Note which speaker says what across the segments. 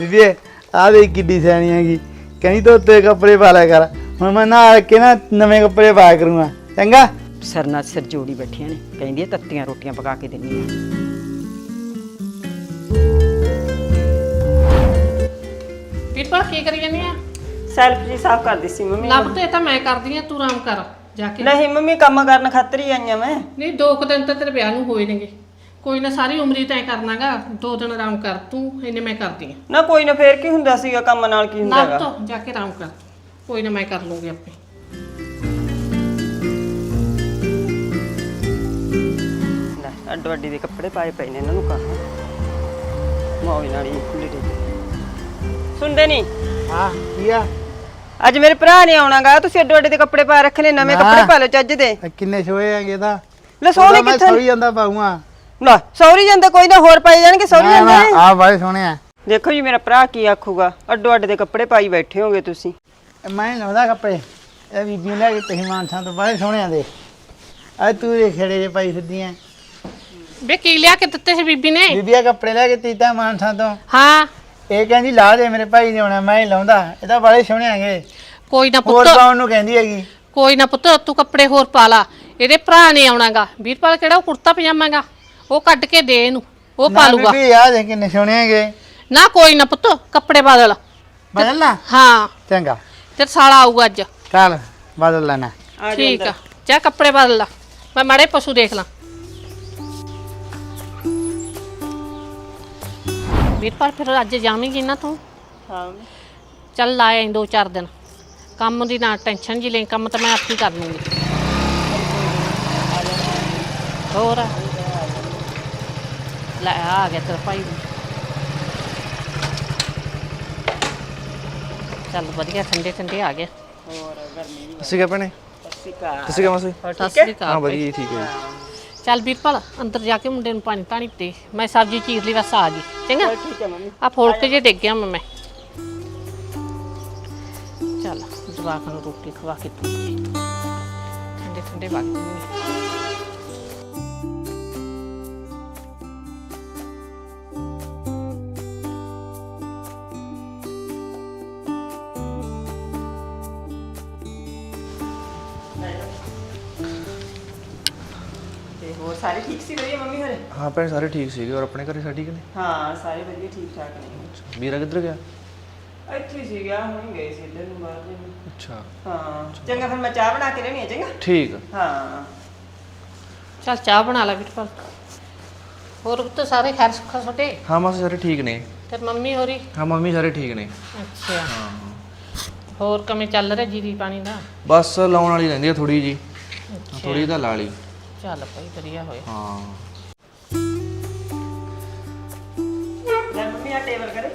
Speaker 1: ਬੀਬੀ ਆ ਵੇ ਕਿੱਡੀ ਸਿਆਣੀ ਹੈਗੀ। ਕਹਿੰਦੀ ਧੋਤੇ ਕੱਪੜੇ ਪਾ ਲਿਆ ਕਰ। ਹੁਣ ਮੈਂ ਨਹਾ ਕੇ ਨਾ ਨਵੇਂ ਕੱਪੜੇ ਪਾਇਆ ਕਰੂੰਗਾ। ਚੰਗਾ?
Speaker 2: ਸਿਰ ਨਾਲ ਸਿਰ ਜੋੜੀ ਬੈਠੀਆਂ ਨੇ। ਕਹਿੰਦੀ ਤੱਤੀਆਂ ਰੋਟੀਆਂ ਪਕਾ ਕੇ ਦਿੰਨੀ ਆ।
Speaker 3: ਕੀ ਕਰੀ ਜਾਂਦੀ ਆ?
Speaker 4: ਸੈਲਫ ਜੀ ਸਾਫ਼ ਕਰਦੀ ਸੀ ਮੰਮੀ।
Speaker 3: ਲੱਭ ਤੇ ਤਾਂ ਮੈਂ ਕਰਦੀ ਆ ਤੂੰ ਆਰਾਮ ਕਰ ਜਾ ਕੇ।
Speaker 4: ਨਹੀਂ ਮੰਮੀ ਕੰਮ ਕਰਨ ਖਾਤਰ ਹੀ ਆਈਆਂ ਮੈਂ।
Speaker 3: ਨਹੀਂ ਦੋ ਕੁ ਦਿਨ ਤਾਂ ਤੇਰੇ ਵਿਆਹ ਨੂੰ ਹੋਏ ਨੇਗੇ। ਕੋਈ ਨਾ ਸਾਰੀ ਉਮਰ ਹੀ ਤੈਂ ਕਰਨਾਗਾ ਦੋ ਦਿਨ ਆਰਾਮ ਕਰ ਤੂੰ ਇਹਨੇ ਮੈਂ ਕਰਦੀ ਆ।
Speaker 4: ਨਾ ਕੋਈ ਨਾ ਫੇਰ ਕੀ ਹੁੰਦਾ ਸੀਗਾ ਕੰਮ ਨਾਲ ਕੀ ਹੁੰਦਾ ਹੈਗਾ?
Speaker 3: ਤੋਂ ਜਾ ਕੇ ਆਰਾਮ ਕਰ ਕੋਈ ਨਾ ਮੈਂ ਕਰ ਲੂੰਗੀ ਆਪੇ।
Speaker 4: ਲੈ ਅੱਡੋ ਅੱਡੀ ਦੇ ਕੱਪੜੇ ਪਾਏ ਪਏ ਨੇ ਇਹਨਾਂ ਨੂੰ ਕਹਾਂ ਮੌਜ ਨਾਲ ਹੀ ਖੁੱਲੀ ਸੁਣਦੇ ਨਹੀਂ
Speaker 1: ਹਾਂ ਕੀ ਆ?
Speaker 4: ਅੱਜ ਮੇਰੇ ਭਰਾ ਨੇ ਆਉਣਾਗਾ ਤੁਸੀਂ ਅੱਡੋ ਅੱਡੀ ਦੇ ਕੱਪੜੇ ਪਾ ਰੱਖੇ ਨੇ ਨਵੇਂ
Speaker 1: ਨਾ।
Speaker 4: ਕੱਪੜੇ ਪਾ ਲਓ ਚੱਜ ਦੇ।
Speaker 1: ਇਹ ਕਿੰਨੇ ਛੋਏ ਹੈਗੇ ਤਾਂ
Speaker 4: ਲੈ ਸੋਹਣੇ
Speaker 1: ਮੈਂ
Speaker 4: ਕਿੱਥੇ
Speaker 1: ਸੌਰੀ ਜਾਂਦਾ ਪਾਉਂਗਾ
Speaker 4: ਲੈ ਸੌਰੀ ਜਾਂਦੇ ਕੋਈ ਨਾ ਹੋਰ ਪਾਈ ਜਾਣਗੇ ਸੌਰੀ ਜਾਂਦੇ। ਨੇ
Speaker 1: ਆ ਬਾਈ ਸੋਹਣਿਆ
Speaker 4: ਦੇਖੋ ਜੀ ਮੇਰਾ ਭਰਾ ਕੀ ਆਖੂਗਾ? ਅੱਡੋ ਅੱਡ ਦੇ ਕੱਪੜੇ ਪਾਈ ਬੈਠੇ ਹੋਗੇ ਤੁਸੀਂ।
Speaker 1: ਮੈਂ ਲਾਉਂਦਾ ਕੱਪੜੇ। ਇਹ ਬੀਬੀ ਲੈ ਕੇ ਤਹੀਂ ਮਾਨਸਾਂ ਤੋਂ ਬਾਹਰ ਸੋਹਣਿਆਂ ਦੇ ਆ ਤੂੰ ਇਹ ਖੇੜੇ ਜੇ ਪਾਈ ਫਿਰਦੀਆਂ
Speaker 3: ਵੇ ਕੀ ਲਿਆ ਕੇ ਦਿੱਤੇ ਸੀ ਬੀਬੀ ਨੇ?
Speaker 1: ਬੀਬੀਆ ਕੱਪੜੇ ਲੈ ਕੇ ਤੀਤਾ ਮਾਨਸਾਂ ਤੋਂ।
Speaker 3: ਹਾਂ।
Speaker 1: ਇਹ ਕਹਿੰਦੀ ਲਾ ਦੇ ਮੇਰੇ ਭਾਈ ਨੇ ਆਉਣਾ ਮੈਂ ਹੀ ਲਾਉਂਦਾ। ਇਹ ਤਾਂ ਬੜੇ ਸੋਹਣੇ ਹੈਗੇ
Speaker 3: ਕੋਈ ਨਾ
Speaker 1: ਹੋਰ
Speaker 3: ਪੁੱਤ।
Speaker 1: ਪਾਉਣ ਨੂੰ ਕਹਿੰਦੀ ਹੈਗੀ?
Speaker 3: ਕੋਈ ਨਾ ਪੁੱਤ ਤੂੰ ਕੱਪੜੇ ਹੋਰ ਪਾ ਲਾ। ਇਹਦੇ ਭਰਾ ਨੇ ਆਉਣਾਗਾ। ਵੀਰਪਾਲ ਕਿਹੜਾ ਉਹ ਕੁੜਤਾ ਪਜਾਮਾਗਾ। ਉਹ ਕੱਢ ਕੇ ਦੇ ਇਹਨੂੰ ਉਹ ਪਾ
Speaker 1: ਨਾ
Speaker 3: ਲੂਗਾ।
Speaker 1: ਬੀਬੀ ਆ ਦੇ ਕਿੰਨੇ ਸੋਹਣੇ ਹੈਗੇ।
Speaker 3: ਨਾ ਕੋਈ ਨਾ ਪੁੱਤ ਕੱਪੜੇ ਬਦਲ।
Speaker 1: ਬਦਲ ਲਾ?
Speaker 3: ਹਾਂ।
Speaker 1: ਚੰਗਾ।
Speaker 3: ਤੇ ਸਾਲਾ ਆਊਗਾ ਅੱਜ।
Speaker 1: ਚੱਲ ਬਦਲ ਲੈਣਾ।
Speaker 4: ਆ
Speaker 3: ਠੀਕ। ਆ। ਜਾ ਕੱਪੜੇ ਬਦਲ ਲਾ। ਮੈਂ ਮਾੜੇ ਪਸ਼ੂ ਦੇਖ ਲਾਂ। ਵੀਰਪਾਲ ਫਿਰ ਅੱਜ ਜਾਵੇਂਗੀ ਨਾ ਤੂੰ?
Speaker 4: ਹਾਂ
Speaker 3: ਚੱਲ ਲਾਏ ਦੋ ਚਾਰ ਦਿਨ। ਕੰਮ ਦੀ ਨਾ ਟੈਨਸ਼ਨ ਜੀ ਲੈ ਕੰਮ ਤਾਂ ਮੈਂ ਆਪ ਹੀ ਕਰ ਲੂੰਗੀ। ਹੋਰ? ਲੈ ਆ ਗਿਆ ਤੇਰਾ ਭਾਈ ਵੀ। ਚੱਲ ਵਧੀਆ ਠੰਡੇ ਠੰਡੇ ਆ ਗਿਆ
Speaker 5: ਅਸੀਂ ਕਿਹਾ ਭੈਣੇ
Speaker 4: ਸਸਿਕਾ
Speaker 5: ਤੁਸੀਂ ਕਿਹਾ ਮਾਸੀ
Speaker 3: ਸਤਿ ਸ੍ਰੀ ਅਕਾਲ
Speaker 5: ਹਾਂ। ਵਧੀਆ ਜੀ, ਠੀਕ ਹੈ ਜੀ।
Speaker 3: ਚੱਲ ਵੀਰਪਾਲ ਅੰਦਰ ਜਾ ਕੇ ਮੁੰਡੇ ਨੂੰ ਪਾਣੀ ਤਾਣੀ ਦੇ ਮੈਂ ਸਬਜ਼ੀ ਚੀਰ ਲਈ ਬਸ ਆ ਗਈ। ਚੰਗਾ?
Speaker 4: ਠੀਕ ਹੈ ਮੰਮੀ।
Speaker 3: ਆ ਫੋਲਕ ਜੇ। ਡਿੱਗ ਗਿਆ ਮੈਂ। ਚੱਲ ਜਵਾਕ ਨੂੰ ਰੋਟੀ ਖਵਾ ਕੇ ਤੂੰ ਠੰਡੇ ਠੰਡੇ ਜੂਗੀ
Speaker 4: ਸਾਰੇ ਠੀਕ ਸੀ ਵਧੀਆ ਮੰਮੀ ਹਰੇ?
Speaker 5: ਹਾਂ ਭੈਣੇ ਸਾਰੇ ਠੀਕ ਸੀਗੇ। ਔਰ ਆਪਣੇ ਘਰੇ ਸਾਰੇ ਠੀਕ ਨੇ?
Speaker 4: ਹਾਂ ਸਾਰੇ ਵਧੀਆ ਠੀਕ ਠਾਕ ਨੇ।
Speaker 5: ਵੀਰਾ ਕਿੱਧਰ ਗਿਆ?
Speaker 4: ਇੱਥੇ ਸੀ ਗਿਆ ਹੁਣ ਗਏ ਸੀ ਇੱਧਰ ਨੂੰ ਬਾਹਰ ਨੂੰ
Speaker 5: ਅੱਛਾ।
Speaker 4: ਹਾਂ। ਚੰਗਾ ਫਿਰ ਮੈਂ ਚਾਹ ਬਣਾ ਕੇ ਲੈਣੀ ਹੈ ਚੰਗਾ?
Speaker 5: ਠੀਕ। ਆ।
Speaker 4: ਹਾਂ।
Speaker 3: ਚੱਲ ਚਾਹ ਬਣਾ ਲੈ ਵੀਰਪਾਲ। ਹੋਰ ਤਾਂ ਸਾਰੇ ਖੈਰ ਸੁੱਖਾ ਛੋਟੇ
Speaker 5: ਹਾਂ ਮਾਸੀ ਸਾਰੇ ਠੀਕ ਨੇ।
Speaker 3: ਤੇ ਮੰਮੀ ਹੋਰੀ?
Speaker 5: ਹਾਂ ਮੰਮੀ ਸਾਰੇ ਠੀਕ ਨੇ।
Speaker 3: ਅੱਛਾ। ਹੋਰ ਕਮੇ ਚੱਲ ਰਿਹਾ ਜੀਰੀ ਪਾਣੀ ਦਾ?
Speaker 5: ਬਸ ਲਾਉਣ ਵਾਲੀ ਰਹਿੰਦੀ ਆ ਥੋੜੀ ਜੀ ਥੋੜੀ ਤਾਂ ਲਾ ਲਈ।
Speaker 3: ਚੱਲ ਭਾਈ ਵਧੀਆ ਹੋਇਆ।
Speaker 5: ਹਾਂ।
Speaker 4: ਲੈ ਮੰਮੀ ਆ ਟੇਬਲ ਕਰੇ।